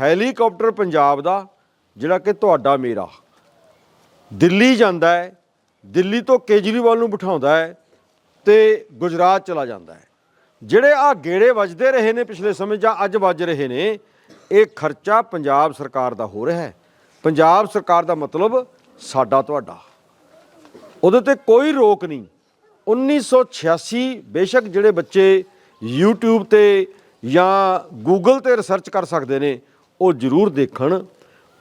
Helicopter Punjab ਦਾ, ਜਿਹੜਾ ਕਿ ਤੁਹਾਡਾ ਮੇਰਾ। ਦਿੱਲੀ ਜਾਂਦਾ ਹੈ, ਦਿੱਲੀ ਤੋਂ ਕੇਜਰੀਵਾਲ ਨੂੰ ਬਿਠਾਉਂਦਾ ਹੈ ਤੇ ਗੁਜਰਾਤ ਚਲਾ ਜਾਂਦਾ ਹੈ। ਜਿਹੜੇ ਆ ਗੇੜੇ ਵੱਜਦੇ ਰਹੇ ਨੇ ਪਿਛਲੇ ਸਮੇਂ ਜਾਂ ਅੱਜ ਵੱਜ ਰਹੇ ਨੇ, ਇਹ ਖਰਚਾ ਪੰਜਾਬ ਸਰਕਾਰ ਦਾ ਹੋ ਰਿਹਾ ਹੈ। ਪੰਜਾਬ ਸਰਕਾਰ ਦਾ ਮਤਲਬ ਸਾਡਾ ਤੁਹਾਡਾ। ਉਹਦੇ ਤੇ ਕੋਈ ਰੋਕ ਨਹੀਂ। 1986 ਬੇਸ਼ੱਕ ਜਿਹੜੇ ਬੱਚੇ YouTube ਤੇ ਜਾਂ Google ਤੇ ਰਿਸਰਚ ਕਰ ਸਕਦੇ ਨੇ ਉਹ ਜ਼ਰੂਰ ਦੇਖਣ।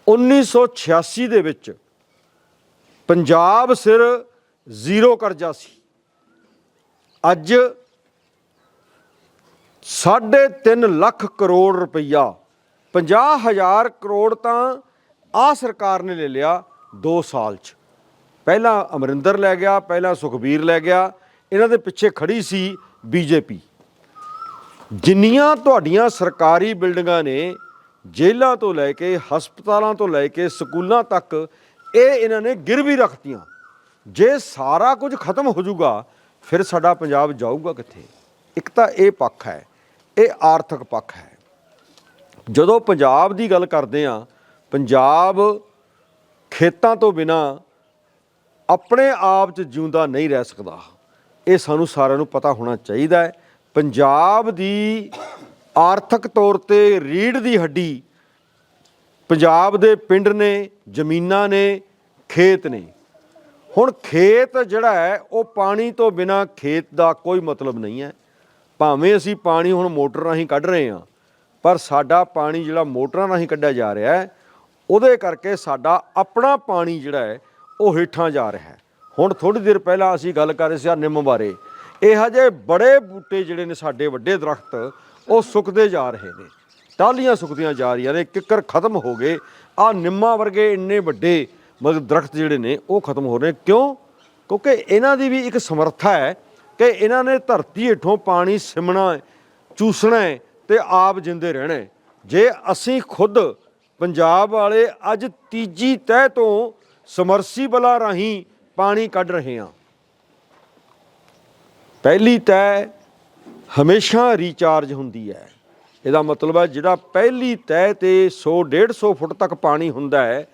1986 ਦੇ ਵਿੱਚ ਪੰਜਾਬ ਸਿਰ ਜ਼ੀਰੋ ਕਰਜ਼ਾ ਸੀ। ਅੱਜ 3.5 ਲੱਖ ਕਰੋੜ ਰੁਪਈਆ 50000 ਕਰੋੜ ਤਾਂ ਆ ਸਰਕਾਰ ਨੇ ਲੈ ਲਿਆ 2 ਸਾਲ 'ਚ। ਪਹਿਲਾਂ ਅਮਰਿੰਦਰ ਲੈ ਗਿਆ, ਪਹਿਲਾਂ ਸੁਖਬੀਰ ਲੈ ਗਿਆ, ਇਹਨਾਂ ਦੇ ਪਿੱਛੇ ਖੜੀ ਸੀ ਬੀਜੇਪੀ। ਜਿੰਨੀਆਂ ਤੁਹਾਡੀਆਂ ਸਰਕਾਰੀ ਬਿਲਡਿੰਗਾਂ ਨੇ ਜੇਲ੍ਹਾਂ ਤੋਂ ਲੈ ਕੇ ਹਸਪਤਾਲਾਂ ਤੋਂ ਲੈ ਕੇ ਸਕੂਲਾਂ ਤੱਕ ਇਹ ਇਹਨਾਂ ਨੇ ਗਿਰਵੀ ਰੱਖਤੀਆਂ। ਜੇ ਸਾਰਾ ਕੁਝ ਖਤਮ ਹੋ ਜਾਊਗਾ, ਫਿਰ ਸਾਡਾ ਪੰਜਾਬ ਜਾਊਗਾ ਕਿੱਥੇ? ਇੱਕ ਤਾਂ ਇਹ ਪੱਖ ਹੈ, ਇਹ ਆਰਥਿਕ ਪੱਖ ਹੈ। ਜਦੋਂ ਪੰਜਾਬ ਦੀ ਗੱਲ ਕਰਦੇ ਆ ਪੰਜਾਬ ਖੇਤਾਂ ਤੋਂ ਬਿਨਾ ਆਪਣੇ ਆਪ 'ਚ ਜਿਉਂਦਾ ਨਹੀਂ ਰਹਿ ਸਕਦਾ। ਇਹ ਸਾਨੂੰ ਸਾਰਿਆਂ ਨੂੰ ਪਤਾ ਹੋਣਾ ਚਾਹੀਦਾ ਹੈ। ਪੰਜਾਬ ਦੀ ਆਰਥਿਕ ਤੌਰ ਤੇ ਰੀੜ ਦੀ ਹੱਡੀ ਪੰਜਾਬ ਦੇ ਪਿੰਡ ਨੇ, ਜ਼ਮੀਨਾਂ ਨੇ, ਖੇਤ ਨੇ। ਹੁਣ ਖੇਤ ਜਿਹੜਾ ਹੈ, ਉਹ ਪਾਣੀ ਤੋਂ ਬਿਨਾ ਖੇਤ ਦਾ ਕੋਈ ਮਤਲਬ ਨਹੀਂ ਹੈ। ਭਾਵੇਂ ਅਸੀਂ ਪਾਣੀ ਹੁਣ ਮੋਟਰ ਰਾਹੀਂ ਕੱਢ ਰਹੇ ਹਾਂ, ਪਰ ਸਾਡਾ ਪਾਣੀ ਜਿਹੜਾ ਮੋਟਰਾਂ ਰਾਹੀਂ ਕੱਢਿਆ ਜਾ ਰਿਹਾ ਹੈ, ਉਹਦੇ ਕਰਕੇ ਸਾਡਾ ਆਪਣਾ ਪਾਣੀ ਜਿਹੜਾ ਹੈ, ਉਹ ਹੇਠਾਂ ਜਾ ਰਿਹਾ ਹੈ। ਹੁਣ ਥੋੜੀ ਦੇਰ ਪਹਿਲਾਂ ਅਸੀਂ ਗੱਲ ਕਰ ਰਹੇ ਸੀ ਨਿੰਮ ਬਾਰੇ। ਇਹ ਹਜੇ ਬੜੇ ਬੂਟੇ ਜਿਹੜੇ ਨੇ ਸਾਡੇ ਵੱਡੇ ਦਰਖਤ ਉਹ ਸੁੱਕਦੇ ਜਾ ਰਹੇ ਨੇ। ਟਾਹਲੀਆਂ ਸੁੱਕਦੀਆਂ ਜਾ ਰਹੀਆਂ ਨੇ, ਕਿੱਕਰ ਖਤਮ ਹੋ ਗਏ। ਆ ਨਿੰਮਾਂ ਵਰਗੇ ਇੰਨੇ ਵੱਡੇ ਮਤਲਬ ਦਰਖਤ ਜਿਹੜੇ ਨੇ, ਉਹ ਖਤਮ ਹੋ ਰਹੇ ਨੇ। ਕਿਉਂ? ਕਿਉਂਕਿ ਇਹਨਾਂ ਦੀ ਵੀ ਇੱਕ ਸਮਰੱਥਾ ਹੈ ਕਿ ਇਹਨਾਂ ਨੇ ਧਰਤੀ ਹੇਠੋਂ ਪਾਣੀ ਸਿਮਣਾ ਚੂਸਣਾ ਹੈ ਤੇ ਆਪ ਜਿੰਦੇ ਰਹਿਣਾ ਜੇ ਅਸੀਂ ਖੁਦ ਪੰਜਾਬ ਵਾਲੇ ਅੱਜ ਤੀਜੀ ਤਹਿ ਤੋਂ ਸਮਰਸੀਬਲਾਂ ਰਾਹੀਂ ਪਾਣੀ ਕੱਢ ਰਹੇ ਹਾਂ, ਪਹਿਲੀ ਤਹਿ ਹਮੇਸ਼ਾ ਰੀਚਾਰਜ ਹੁੰਦੀ ਹੈ। ਇਹਦਾ ਮਤਲਬ ਹੈ ਜਿਹੜਾ ਪਹਿਲੀ ਤਹਿ ਤੇ 100 150 ਫੁੱਟ ਤੱਕ ਪਾਣੀ ਹੁੰਦਾ ਹੈ,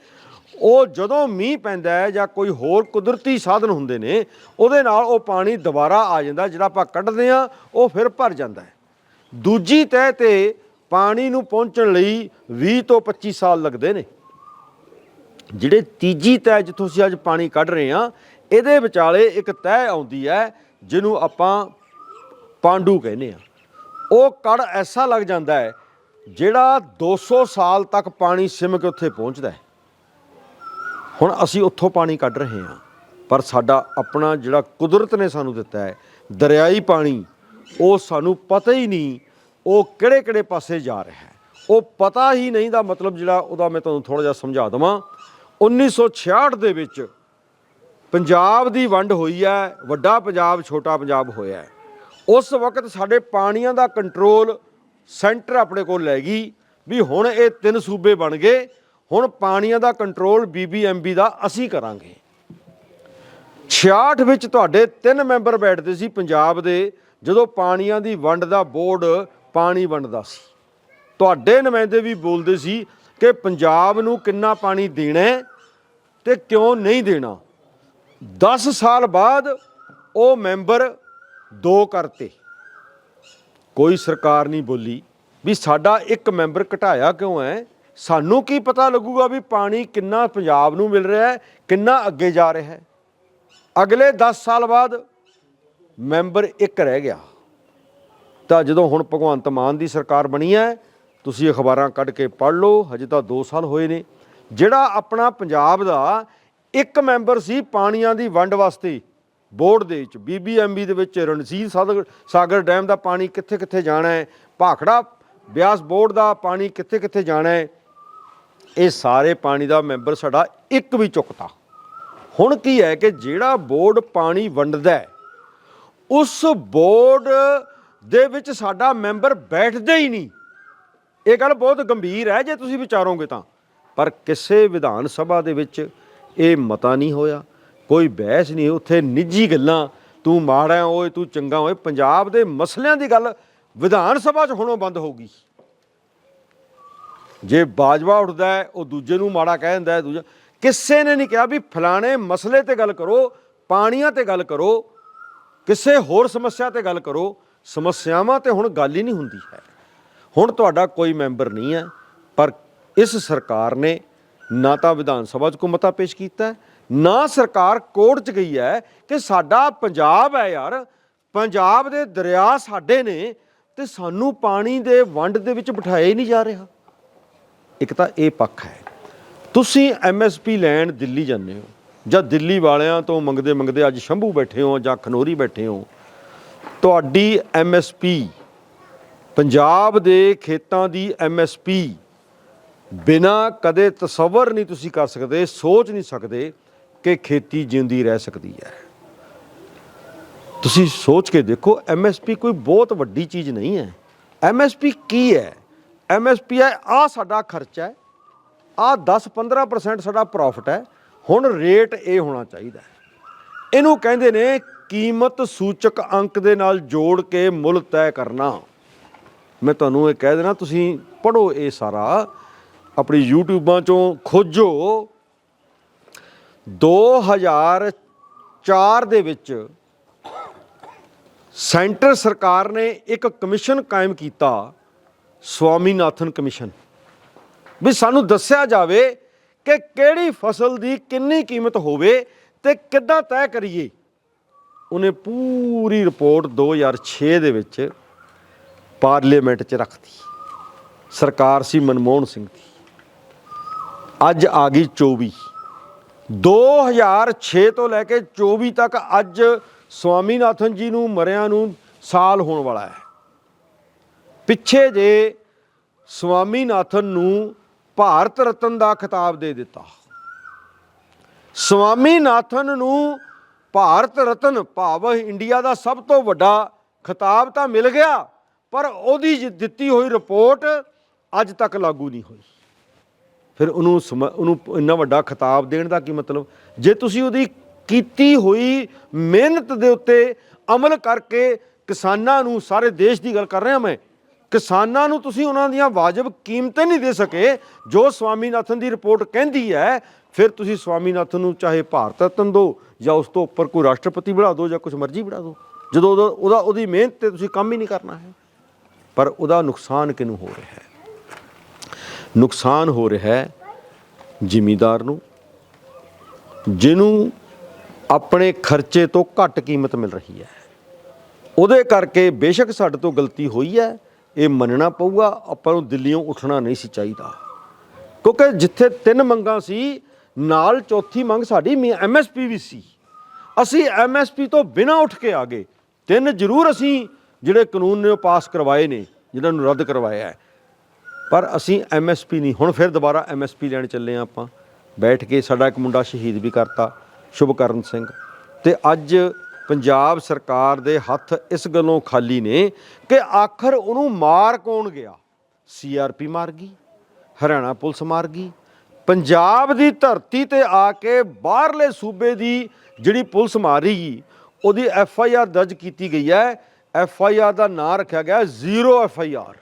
ਉਹ ਜਦੋਂ ਮੀਂਹ ਪੈਂਦਾ ਹੈ ਜਾਂ ਕੋਈ ਹੋਰ ਕੁਦਰਤੀ ਸਾਧਨ ਹੁੰਦੇ ਨੇ, ਉਹਦੇ ਨਾਲ ਉਹ ਪਾਣੀ ਦੁਬਾਰਾ ਆ ਜਾਂਦਾ, ਜਿਹੜਾ ਆਪਾਂ ਕੱਢਦੇ ਆ ਉਹ ਫਿਰ ਭਰ ਜਾਂਦਾ ਹੈ। ਦੂਜੀ ਤਹਿ ਤੇ ਪਾਣੀ ਨੂੰ ਪਹੁੰਚਣ ਲਈ 20 ਤੋਂ 25 ਸਾਲ ਲੱਗਦੇ ਨੇ। ਜਿਹੜੇ ਤੀਜੀ ਤਹਿ ਜਿੱਥੋਂ ਅਸੀਂ ਅੱਜ ਪਾਣੀ ਕੱਢ ਰਹੇ ਹਾਂ, ਇਹਦੇ ਵਿਚਾਲੇ ਇੱਕ ਤਹਿ ਆਉਂਦੀ ਹੈ, ਜਿਹਨੂੰ ਆਪਾਂ ਪਾਂਡੂ ਕਹਿੰਦੇ ਆ। ਉਹ ਕੜ ਐਸਾ ਲੱਗ ਜਾਂਦਾ ਹੈ ਜਿਹੜਾ 200 ਸਾਲ ਤੱਕ ਪਾਣੀ ਸਿਮ ਕੇ ਉੱਥੇ ਪਹੁੰਚਦਾ ਹੈ। ਹੁਣ ਅਸੀਂ ਉੱਥੋਂ ਪਾਣੀ ਕੱਢ ਰਹੇ ਹਾਂ, ਪਰ ਸਾਡਾ ਆਪਣਾ ਜਿਹੜਾ ਕੁਦਰਤ ਨੇ ਸਾਨੂੰ ਦਿੱਤਾ ਹੈ, ਦਰਿਆਈ ਪਾਣੀ, ਉਹ ਸਾਨੂੰ ਪਤਾ ਹੀ ਨਹੀਂ ਉਹ ਕਿਹੜੇ ਕਿਹੜੇ ਪਾਸੇ ਜਾ ਰਿਹਾ ਹੈ। ਉਹ ਪਤਾ ਹੀ ਨਹੀਂ ਦਾ ਮਤਲਬ ਜਿਹੜਾ ਉਹਦਾ ਮੈਂ ਤੁਹਾਨੂੰ ਥੋੜਾ ਜਿਹਾ ਸਮਝਾ ਦਵਾਂ। 1966 ਦੇ ਵਿੱਚ ਪੰਜਾਬ ਦੀ ਵੰਡ ਹੋਈ ਹੈ, ਵੱਡਾ ਪੰਜਾਬ, ਛੋਟਾ ਪੰਜਾਬ ਹੋਇਆ ਹੈ। ਉਸ ਵਕਤ ਸਾਡੇ ਪਾਣੀਆਂ ਦਾ ਕੰਟਰੋਲ ਸੈਂਟਰ ਆਪਣੇ ਕੋਲ ਲੈ ਗਈ ਵੀ ਹੁਣ ਇਹ ਤਿੰਨ ਸੂਬੇ ਬਣ ਗਏ, ਹੁਣ ਪਾਣੀਆਂ ਦਾ ਕੰਟਰੋਲ ਬੀਬੀਐਮਬੀ ਦਾ ਅਸੀਂ ਕਰਾਂਗੇ। 66 ਵਿੱਚ ਤੁਹਾਡੇ ਤਿੰਨ ਮੈਂਬਰ ਬੈਠਦੇ ਸੀ ਪੰਜਾਬ ਦੇ, ਜਦੋਂ ਪਾਣੀਆਂ ਦੀ ਵੰਡ ਦਾ ਬੋਰਡ ਪਾਣੀ ਵੰਡਦਾ ਸੀ। ਤੁਹਾਡੇ ਨੁਮਾਇੰਦੇ ਵੀ ਬੋਲਦੇ ਸੀ ਕਿ ਪੰਜਾਬ ਨੂੰ ਕਿੰਨਾ ਪਾਣੀ ਦੇਣਾ ਹੈ ਤੇ ਕਿਉਂ ਨਹੀਂ ਦੇਣਾ। 10 ਸਾਲ ਬਾਅਦ ਉਹ ਮੈਂਬਰ ਦੋ ਕਰਤੇ ਕੋਈ ਸਰਕਾਰ ਨਹੀਂ ਬੋਲੀ ਵੀ ਸਾਡਾ ਇੱਕ ਮੈਂਬਰ ਘਟਾਇਆ ਕਿਉਂ ਹੈ? ਸਾਨੂੰ ਕੀ ਪਤਾ ਲੱਗੂਗਾ ਵੀ ਪਾਣੀ ਕਿੰਨਾ ਪੰਜਾਬ ਨੂੰ ਮਿਲ ਰਿਹਾ ਹੈ, ਕਿੰਨਾ ਅੱਗੇ ਜਾ ਰਿਹਾ ਹੈ। ਅਗਲੇ 10 ਸਾਲ ਬਾਅਦ ਮੈਂਬਰ ਇੱਕ ਰਹਿ ਗਿਆ। ਤਾਂ ਜਦੋਂ ਹੁਣ ਭਗਵੰਤ ਮਾਨ ਦੀ ਸਰਕਾਰ ਬਣੀ ਹੈ, ਤੁਸੀਂ ਅਖਬਾਰਾਂ ਕੱਢ ਕੇ ਪੜ੍ਹ ਲਓ, ਹਜੇ ਤਾਂ 2 ਸਾਲ ਹੋਏ ਨੇ। ਜਿਹੜਾ ਆਪਣਾ ਪੰਜਾਬ ਦਾ ਇੱਕ ਮੈਂਬਰ ਸੀ ਪਾਣੀਆਂ ਦੀ ਵੰਡ ਵਾਸਤੇ ਬੋਰਡ ਦੇ ਵਿੱਚ ਬੀਬੀਐਮਬੀ ਦੇ ਵਿੱਚ, ਰਣਜੀਤ ਸਾਗਰ ਸਾਗਰ ਡੈਮ ਦਾ ਪਾਣੀ ਕਿੱਥੇ ਕਿੱਥੇ ਜਾਣਾ ਹੈ, ਭਾਖੜਾ ਬਿਆਸ ਬੋਰਡ ਦਾ ਪਾਣੀ ਕਿੱਥੇ ਕਿੱਥੇ ਜਾਣਾ ਹੈ, ਇਹ ਸਾਰੇ ਪਾਣੀ ਦਾ ਮੈਂਬਰ ਸਾਡਾ ਇੱਕ ਵੀ ਚੁੱਕਤਾ। ਹੁਣ ਕੀ ਹੈ ਕਿ ਜਿਹੜਾ ਬੋਰਡ ਪਾਣੀ ਵੰਡਦਾ ਹੈ, ਉਸ ਬੋਰਡ ਦੇ ਵਿੱਚ ਸਾਡਾ ਮੈਂਬਰ ਬੈਠਦਾ ਹੀ ਨਹੀਂ। ਇਹ ਗੱਲ ਬਹੁਤ ਗੰਭੀਰ ਹੈ, ਜੇ ਤੁਸੀਂ ਵਿਚਾਰੋਗੇ ਤਾਂ। ਪਰ ਕਿਸੇ ਵਿਧਾਨ ਸਭਾ ਦੇ ਵਿੱਚ ਇਹ ਮਤਾ ਨਹੀਂ ਹੋਇਆ। ਕੋਈ ਬਹਿਸ ਨਹੀਂ ਉੱਥੇ ਨਿੱਜੀ ਗੱਲਾਂ। ਤੂੰ ਮਾੜਾ ਹੈ, ਓਏ ਤੂੰ ਚੰਗਾ ਓਏ। ਪੰਜਾਬ ਦੇ ਮਸਲਿਆਂ ਦੀ ਗੱਲ ਵਿਧਾਨ ਸਭਾ 'ਚ ਹੁਣੋਂ ਬੰਦ ਹੋਊਗੀ। ਜੇ ਬਾਜਵਾ ਉੱਠਦਾ ਹੈ ਉਹ ਦੂਜੇ ਨੂੰ ਮਾੜਾ ਕਹਿ ਦਿੰਦਾ ਹੈ ਦੂਜਾ ਕਿਸੇ ਨੇ ਨਹੀਂ ਕਿਹਾ ਵੀ ਫਲਾਣੇ ਮਸਲੇ ਤੇ ਗੱਲ ਕਰੋ ਪਾਣੀਆਂ ਤੇ ਗੱਲ ਕਰੋ ਕਿਸੇ ਹੋਰ ਸਮੱਸਿਆ ਤੇ ਗੱਲ ਕਰੋ। ਸਮੱਸਿਆਵਾਂ ਤੇ ਹੁਣ ਗੱਲ ਹੀ ਨਹੀਂ ਹੁੰਦੀ ਹੈ। ਹੁਣ ਤੁਹਾਡਾ ਕੋਈ ਮੈਂਬਰ ਨਹੀਂ ਹੈ ਪਰ ਇਸ ਸਰਕਾਰ ਨੇ ਨਾ ਤਾਂ ਵਿਧਾਨ ਸਭਾ 'ਚ ਕੋਈ ਮਤਾ ਪੇਸ਼ ਕੀਤਾ ਨਾ ਸਰਕਾਰ ਕੋਰਟ 'ਚ ਗਈ ਹੈ ਕਿ ਸਾਡਾ ਪੰਜਾਬ ਹੈ ਯਾਰ, ਪੰਜਾਬ ਦੇ ਦਰਿਆ ਸਾਡੇ ਨੇ ਤੇ ਸਾਨੂੰ ਪਾਣੀ ਦੇ ਵੰਡ ਦੇ ਵਿੱਚ ਬਿਠਾਇਆ ਹੀ ਨਹੀਂ ਜਾ ਰਿਹਾ। ਇੱਕ ਤਾਂ ਇਹ ਪੱਖ ਹੈ, ਤੁਸੀਂ ਐਮਐਸਪੀ ਲੈਣ ਦਿੱਲੀ ਜਾਂਦੇ ਹੋ ਜਾਂ ਦਿੱਲੀ ਵਾਲਿਆਂ ਤੋਂ ਮੰਗਦੇ ਮੰਗਦੇ ਅੱਜ ਸ਼ੰਭੂ ਬੈਠੇ ਹੋ ਜਾਂ ਖਨੋਰੀ ਬੈਠੇ ਹੋ, ਤੁਹਾਡੀ ਐਮਐਸਪੀ ਪੰਜਾਬ ਦੇ ਖੇਤਾਂ ਦੀ ਐਮਐਸਪੀ ਬਿਨਾ ਕਦੇ ਤਸਵਰ ਨਹੀਂ ਤੁਸੀਂ ਕਰ ਸਕਦੇ, ਸੋਚ ਨਹੀਂ ਸਕਦੇ ਕਿ ਖੇਤੀ ਜਿੰਦੀ ਰਹਿ ਸਕਦੀ ਹੈ। ਤੁਸੀਂ ਸੋਚ ਕੇ ਦੇਖੋ ਐਮਐਸਪੀ ਕੋਈ ਬਹੁਤ ਵੱਡੀ ਚੀਜ਼ ਨਹੀਂ ਹੈ। ਐਮਐਸਪੀ ਕੀ ਹੈ? ਐਮਐਸਪੀ ਹੈ ਆ ਸਾਡਾ ਖਰਚਾ ਹੈ ਆ 10-15% ਸਾਡਾ ਪ੍ਰੋਫਿਟ ਹੈ, ਹੁਣ ਰੇਟ ਇਹ ਹੋਣਾ ਚਾਹੀਦਾ ਇਹਨੂੰ ਕਹਿੰਦੇ ਨੇ ਕੀਮਤ ਸੂਚਕ ਅੰਕ ਦੇ ਨਾਲ ਜੋੜ ਕੇ ਮੁੱਲ ਤੈਅ ਕਰਨਾ। ਮੈਂ ਤੁਹਾਨੂੰ ਇਹ ਕਹਿ ਦੇਣਾ ਤੁਸੀਂ ਪੜੋ ਇਹ ਸਾਰਾ, ਆਪਣੀ ਯੂਟਿਊਬਾਂ ਚੋਂ ਖੋਜੋ 2004 ਦੇ ਵਿੱਚ ਸੈਂਟਰ ਸਰਕਾਰ ਨੇ ਇੱਕ ਕਮਿਸ਼ਨ ਕਾਇਮ ਕੀਤਾ, ਸਵਾਮੀਨਾਥਨ ਕਮਿਸ਼ਨ। ਵੀ ਸਾਨੂੰ ਦੱਸਿਆ ਜਾਵੇ ਕਿ ਕਿਹੜੀ ਫਸਲ ਦੀ ਕਿੰਨੀ ਕੀਮਤ ਹੋਵੇ ਤੇ ਕਿੱਦਾਂ ਤੈਅ ਕਰੀਏ। ਉਹਨੇ ਪੂਰੀ ਰਿਪੋਰਟ 2006 ਦੇ ਵਿੱਚ ਪਾਰਲੀਮੈਂਟ 'ਚ ਰੱਖਤੀ ਸਰਕਾਰ ਸੀ ਮਨਮੋਹਨ ਸਿੰਘ ਦੀ। ਅੱਜ ਆ ਗਈ 24 2006 ਤੋਂ ਲੈ ਕੇ 24 ਤੱਕ ਅੱਜ ਸਵਾਮੀਨਾਥਨ ਜੀ ਨੂੰ ਮਰਿਆਂ ਨੂੰ ਸਾਲ ਹੋਣ ਵਾਲਾ ਹੈ। ਪਿੱਛੇ ਜੇ ਸਵਾਮੀਨਾਥਨ ਨੂੰ ਭਾਰਤ ਰਤਨ ਦਾ ਖਿਤਾਬ ਦੇ ਦਿੱਤਾ। ਸਵਾਮੀਨਾਥਨ ਨੂੰ ਭਾਰਤ ਰਤਨ ਭਾਵ ਇੰਡੀਆ ਦਾ ਸਭ ਤੋਂ ਵੱਡਾ ਖਿਤਾਬ ਤਾਂ ਮਿਲ ਗਿਆ, ਪਰ ਉਹਦੀ ਦਿੱਤੀ ਹੋਈ ਰਿਪੋਰਟ ਅੱਜ ਤੱਕ ਲਾਗੂ ਨਹੀਂ ਹੋਈ। ਫਿਰ ਉਹਨੂੰ ਸਮ- ਉਹਨੂੰ ਇੰਨਾ ਵੱਡਾ ਖਿਤਾਬ ਦੇਣ ਦਾ ਕੀ ਮਤਲਬ? ਜੇ ਤੁਸੀਂ ਉਹਦੀ ਕੀਤੀ ਹੋਈ ਮਿਹਨਤ ਦੇ ਉੱਤੇ ਅਮਲ ਕਰਕੇ ਕਿਸਾਨਾਂ ਨੂੰ ਸਾਰੇ ਦੇਸ਼ ਦੀ ਗੱਲ ਕਰ ਰਿਹਾ ਮੈਂ, ਕਿਸਾਨਾਂ ਨੂੰ ਤੁਸੀਂ ਉਹਨਾਂ ਦੀਆਂ ਵਾਜਬ ਕੀਮਤਾਂ ਨਹੀਂ ਦੇ ਸਕੇ, ਜੋ ਸਵਾਮੀਨਾਥਨ ਦੀ ਰਿਪੋਰਟ ਕਹਿੰਦੀ ਹੈ, ਫਿਰ ਤੁਸੀਂ ਸਵਾਮੀਨਾਥਨ ਨੂੰ ਚਾਹੇ ਭਾਰਤ ਰਤਨ ਦਿਓ ਜਾਂ ਉਸ ਤੋਂ ਉੱਪਰ ਕੋਈ ਰਾਸ਼ਟਰਪਤੀ ਬਣਾ ਦਿਓ ਜਾਂ ਕੁਝ ਮਰਜ਼ੀ ਬਣਾ ਦਿਓ, ਜਦੋਂ ਉਹਦਾ ਉਹਦੀ ਮਿਹਨਤ ਤੇ ਤੁਸੀਂ ਕੰਮ ਹੀ ਨਹੀਂ ਕਰਨਾ ਹੈ। ਪਰ ਉਹਦਾ ਨੁਕਸਾਨ ਕਿਹਨੂੰ ਹੋ ਰਿਹਾ ਹੈ? ਨੁਕਸਾਨ ਹੋ ਰਿਹਾ ਹੈ ਜ਼ਿਮੀਦਾਰ ਨੂੰ, ਜਿਹਨੂੰ ਆਪਣੇ ਖਰਚੇ ਤੋਂ ਘੱਟ ਕੀਮਤ ਮਿਲ ਰਹੀ ਹੈ। ਉਹਦੇ ਕਰਕੇ ਬੇਸ਼ੱਕ ਸਾਡੇ ਤੋਂ ਗਲਤੀ ਹੋਈ ਹੈ, ਇਹ ਮੰਨਣਾ ਪਊਗਾ, ਆਪਾਂ ਨੂੰ ਦਿੱਲੀੋਂ ਉੱਠਣਾ ਨਹੀਂ ਸੀ ਚਾਹੀਦਾ। ਕਿਉਂਕਿ ਜਿੱਥੇ ਤਿੰਨ ਮੰਗਾਂ ਸੀ, ਨਾਲ ਚੌਥੀ ਮੰਗ ਸਾਡੀ ਐਮਐਸਪੀ ਵੀ ਸੀ। ਅਸੀਂ ਐਮਐਸਪੀ ਤੋਂ ਬਿਨਾਂ ਉੱਠ ਕੇ ਆ ਗਏ। ਤਿੰਨ ਜ਼ਰੂਰ ਅਸੀਂ ਜਿਹੜੇ ਕਾਨੂੰਨ ਨੇ ਉਹ ਪਾਸ ਕਰਵਾਏ ਨੇ, ਜਿਹਨਾਂ ਨੂੰ ਰੱਦ ਕਰਵਾਇਆ ਹੈ। ਪਰ ਅਸੀਂ ਐਮਐਸਪੀ ਨਹੀਂ, ਹੁਣ ਫਿਰ ਦੁਬਾਰਾ ਐਮਐਸਪੀ ਲੈਣ ਚੱਲੇ ਆ ਆਪਾਂ। ਬੈਠ ਕੇ ਸਾਡਾ ਇੱਕ ਮੁੰਡਾ ਸ਼ਹੀਦ ਵੀ ਕਰਤਾ, ਸ਼ੁਭਕਰਨ ਸਿੰਘ। ਤੇ ਅੱਜ ਪੰਜਾਬ ਸਰਕਾਰ ਦੇ ਹੱਥ ਇਸ ਗੱਲੋਂ ਖਾਲੀ ਨੇ ਕਿ ਆਖਰ ਉਹਨੂੰ ਮਾਰ ਕੌਣ ਗਿਆ? ਸੀਆਰਪੀ ਮਾਰ ਗਈ, ਹਰਿਆਣਾ ਪੁਲਿਸ ਮਾਰ ਗਈ। ਪੰਜਾਬ ਦੀ ਧਰਤੀ ਤੇ ਆ ਕੇ ਬਾਹਰਲੇ ਸੂਬੇ ਦੀ ਜਿਹੜੀ ਪੁਲਿਸ ਮਾਰੀ ਗਈ, ਉਹਦੀ ਐਫ ਆਈ ਆਰ ਦਰਜ ਕੀਤੀ ਗਈ ਹੈ। ਐਫ ਆਈ ਆਰ ਦਾ ਨਾਂ ਰੱਖਿਆ ਗਿਆ ਜ਼ੀਰੋ ਐਫ ਆਈ ਆਰ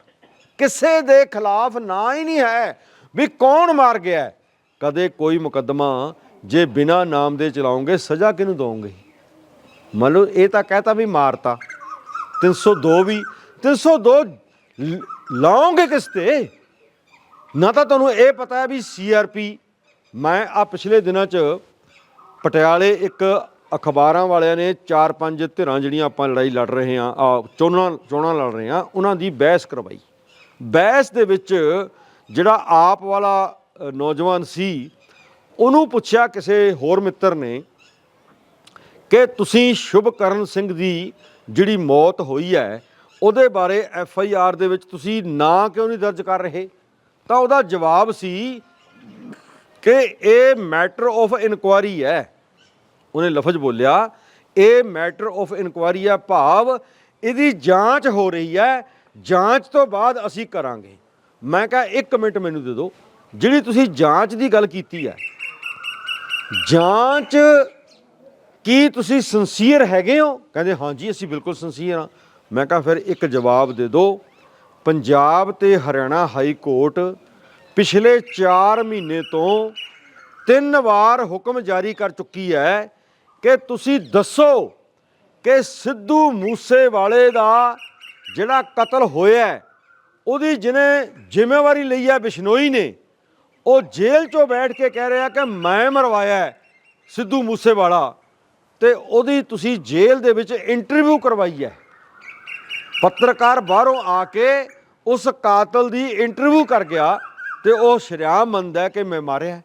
ਕਿਸੇ ਦੇ ਖਿਲਾਫ ਨਾ ਹੀ ਨਹੀਂ ਹੈ ਵੀ ਕੌਣ ਮਾਰ ਗਿਆ ਕਦੇ ਕੋਈ ਮੁਕੱਦਮਾ ਜੇ ਬਿਨਾ ਨਾਮ ਦੇ ਚਲਾਉਂਗੇ, ਸਜ਼ਾ ਕਿਹਨੂੰ ਦੋਗੇ ਮੰਨ ਲਓ ਇਹ ਤਾਂ ਕਹਤਾ ਵੀ ਮਾਰਤਾ। 302 ਵੀ 302 ਲ- ਲਾਓਗੇ ਕਿਸ ਤੇ? ਨਾ ਤਾਂ ਤੁਹਾਨੂੰ ਇਹ ਪਤਾ ਹੈ ਵੀ ਸੀਆਰਪੀ ਮੈਂ ਆ ਪਿਛਲੇ ਦਿਨਾਂ 'ਚ ਪਟਿਆਲੇ ਇੱਕ ਅਖਬਾਰਾਂ ਵਾਲਿਆਂ ਨੇ ਚਾਰ ਪੰਜ ਧਿਰਾਂ ਜਿਹੜੀਆਂ ਆਪਾਂ ਲੜਾਈ ਲੜ ਰਹੇ ਆ ਆ ਚੋਣਾਂ ਚੋਣਾਂ ਲੜ ਰਹੇ ਆ ਉਹਨਾਂ ਦੀ ਬਹਿਸ ਕਰਵਾਈ। ਬਹਿਸ ਦੇ ਵਿੱਚ ਜਿਹੜਾ ਆਪ ਵਾਲਾ ਨੌਜਵਾਨ ਸੀ, ਉਹਨੂੰ ਪੁੱਛਿਆ ਕਿਸੇ ਹੋਰ ਮਿੱਤਰ ਨੇ ਕਿ ਤੁਸੀਂ ਸ਼ੁਭਕਰਨ ਸਿੰਘ ਦੀ ਜਿਹੜੀ ਮੌਤ ਹੋਈ ਹੈ, ਉਹਦੇ ਬਾਰੇ ਐਫ ਆਈ ਆਰ ਦੇ ਵਿੱਚ ਤੁਸੀਂ ਨਾਂ ਕਿਉਂ ਨਹੀਂ ਦਰਜ ਕਰ ਰਹੇ? ਤਾਂ ਉਹਦਾ ਜਵਾਬ ਸੀ ਕਿ ਇਹ ਮੈਟਰ ਆਫ ਇਨਕੁਆਰੀ ਹੈ। ਉਹਨੇ ਲਫ਼ਜ਼ ਬੋਲਿਆ, ਇਹ ਮੈਟਰ ਆਫ ਇਨਕੁਆਰੀ ਹੈ ਭਾਵ ਇਹਦੀ ਜਾਂਚ ਹੋ ਰਹੀ ਹੈ ਜਾਂਚ ਤੋਂ ਬਾਅਦ ਅਸੀਂ ਕਰਾਂਗੇ। ਮੈਂ ਕਿਹਾ 1 ਮਿੰਟ ਮੈਨੂੰ ਦੇ ਦਿਓ। ਜਿਹੜੀ ਤੁਸੀਂ ਜਾਂਚ ਦੀ ਗੱਲ ਕੀਤੀ ਹੈ, ਜਾਂਚ ਕੀ ਤੁਸੀਂ ਸਿੰਸੀਅਰ ਹੈਗੇ ਹੋ? ਕਹਿੰਦੇ ਹਾਂਜੀ ਅਸੀਂ ਬਿਲਕੁਲ ਸਿੰਸੀਅਰ ਹਾਂ। ਮੈਂ ਕਿਹਾ, ਫਿਰ ਇੱਕ ਜਵਾਬ ਦੇ ਦਿਓ। ਪੰਜਾਬ ਤੇ ਹਰਿਆਣਾ ਹਾਈ ਕੋਰਟ ਪਿਛਲੇ 4 ਮਹੀਨੇ ਤੋਂ ਤਿੰਨ ਵਾਰ ਹੁਕਮ ਜਾਰੀ ਕਰ ਚੁੱਕੀ ਹੈ ਕਿ ਤੁਸੀਂ ਦੱਸੋ ਕਿ ਸਿੱਧੂ ਮੂਸੇਵਾਲੇ ਦਾ ਜਿਹੜਾ ਕਤਲ ਹੋਇਆ ਉਹਦੀ ਜਿਹਨੇ ਜ਼ਿੰਮੇਵਾਰੀ ਲਈ ਹੈ ਬਿਸ਼ਨੋਈ ਨੇ, ਉਹ ਜੇਲ੍ਹ 'ਚੋਂ ਬੈਠ ਕੇ ਕਹਿ ਰਿਹਾ ਕਿ ਮੈਂ ਮਰਵਾਇਆ ਸਿੱਧੂ ਮੂਸੇਵਾਲਾ ਤੇ ਉਹਦੀ ਤੁਸੀਂ ਜੇਲ੍ਹ ਦੇ ਵਿੱਚ ਇੰਟਰਵਿਊ ਕਰਵਾਈ ਹੈ। ਪੱਤਰਕਾਰ ਬਾਹਰੋਂ ਆ ਕੇ ਉਸ ਕਾਤਲ ਦੀ ਇੰਟਰਵਿਊ ਕਰ ਗਿਆ ਤੇ ਉਹ ਸ਼ਰਿਆਮ ਮੰਨਦਾ ਕਿ ਮੈਂ ਮਾਰਿਆ ਹੈ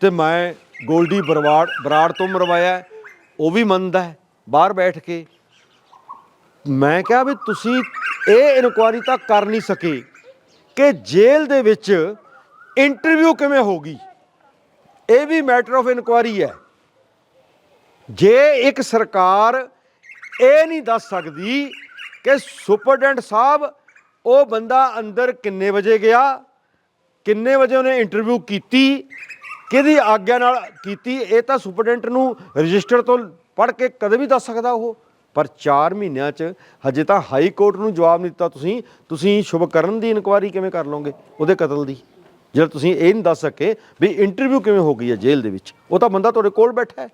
ਤੇ ਮੈਂ ਗੋਲਡੀ ਬਰਵਾੜ ਬਰਾੜ ਤੋਂ ਮਰਵਾਇਆ ਉਹ ਵੀ ਮੰਨਦਾ ਬਾਹਰ ਬੈਠ ਕੇ ਮੈਂ ਕਿਹਾ ਵੀ ਤੁਸੀਂ ਇਹ ਇਨਕੁਆਰੀ ਤਾਂ ਕਰ ਨਹੀਂ ਸਕੇ ਕਿ ਜੇਲ੍ਹ ਦੇ ਵਿੱਚ ਇੰਟਰਵਿਊ ਕਿਵੇਂ ਹੋਗੀ ਇਹ ਵੀ ਮੈਟਰ ਆਫ ਇਨਕੁਆਰੀ ਹੈ। ਜੇ ਇੱਕ ਸਰਕਾਰ ਇਹ ਨਹੀਂ ਦੱਸ ਸਕਦੀ ਕਿ ਸੁਪਰਡੈਂਟ ਸਾਹਿਬ ਉਹ ਬੰਦਾ ਅੰਦਰ ਕਿੰਨੇ ਵਜੇ ਗਿਆ, ਕਿੰਨੇ ਵਜੇ ਉਹਨੇ ਇੰਟਰਵਿਊ ਕੀਤੀ, ਕਿਹਦੀ ਆਗਿਆ ਨਾਲ ਕੀਤੀ, ਇਹ ਤਾਂ ਸੁਪਰਡੈਂਟ ਨੂੰ ਰਜਿਸਟਰ ਤੋਂ ਪੜ੍ਹ ਕੇ ਕਦੇ ਵੀ ਦੱਸ ਸਕਦਾ ਉਹ। ਪਰ 4 ਮਹੀਨਿਆਂ 'ਚ ਹਜੇ ਤਾਂ ਹਾਈ ਕੋਰਟ ਨੂੰ ਜਵਾਬ ਨਹੀਂ ਦਿੱਤਾ ਤੁਸੀਂ ਤੁਸੀਂ ਸ਼ੁਭਕਰਨ ਦੀ ਇਨਕੁਆਇਰੀ ਕਿਵੇਂ ਕਰ ਲਓਗੇ ਉਹਦੇ ਕਤਲ ਦੀ? ਜਿਹੜਾ ਤੁਸੀਂ ਇਹ ਨਹੀਂ ਦੱਸ ਸਕੇ ਵੀ ਇੰਟਰਵਿਊ ਕਿਵੇਂ ਹੋ ਗਈ ਹੈ ਜੇਲ੍ਹ ਦੇ ਵਿੱਚ, ਉਹ ਤਾਂ ਬੰਦਾ ਤੁਹਾਡੇ ਕੋਲ ਬੈਠਾ ਹੈ।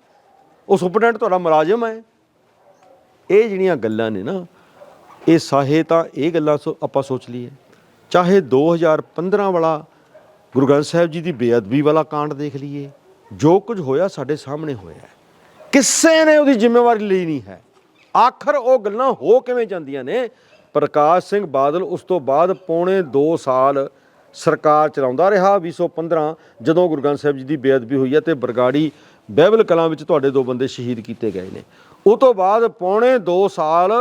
ਉਹ ਸੁਪਰਡੈਂਟ ਤੁਹਾਡਾ ਮੁਲਾਜ਼ਮ ਹੈ। ਇਹ ਜਿਹੜੀਆਂ ਗੱਲਾਂ ਨੇ ਨਾ, ਇਹ ਸਾਹੇ ਤਾਂ ਇਹ ਗੱਲਾਂ ਸੋ ਆਪਾਂ ਸੋਚ ਲਈਏ। ਚਾਹੇ 2015 ਵਾਲਾ ਗੁਰੂ ਗ੍ਰੰਥ ਸਾਹਿਬ ਜੀ ਦੀ ਬੇਅਦਬੀ ਵਾਲਾ ਕਾਂਡ ਦੇਖ ਲਈਏ, ਜੋ ਕੁਝ ਹੋਇਆ ਸਾਡੇ ਸਾਹਮਣੇ ਹੋਇਆ ਕਿਸੇ ਨੇ ਉਹਦੀ ਜ਼ਿੰਮੇਵਾਰੀ ਲਈ ਨਹੀਂ ਹੈ। ਆਖਰ ਉਹ ਗੱਲਾਂ ਹੋ ਕਿਵੇਂ ਜਾਂਦੀਆਂ ਨੇ? ਪ੍ਰਕਾਸ਼ ਸਿੰਘ ਬਾਦਲ ਉਸ ਤੋਂ ਬਾਅਦ ਪੌਣੇ 2 ਸਾਲ ਸਰਕਾਰ ਚਲਾਉਂਦਾ ਰਿਹਾ 2015 ਜਦੋਂ ਗੁਰੂ ਗ੍ਰੰਥ ਸਾਹਿਬ ਜੀ ਦੀ ਬੇਅਦਬੀ ਹੋਈ ਹੈ ਤੇ ਬਰਗਾੜੀ ਬਹਿਬਲ ਕਲਾਂ ਵਿੱਚ ਤੁਹਾਡੇ ਦੋ ਬੰਦੇ ਸ਼ਹੀਦ ਕੀਤੇ ਗਏ ਨੇ। ਉਹ ਤੋਂ ਬਾਅਦ ਪੌਣੇ 2 ਸਾਲ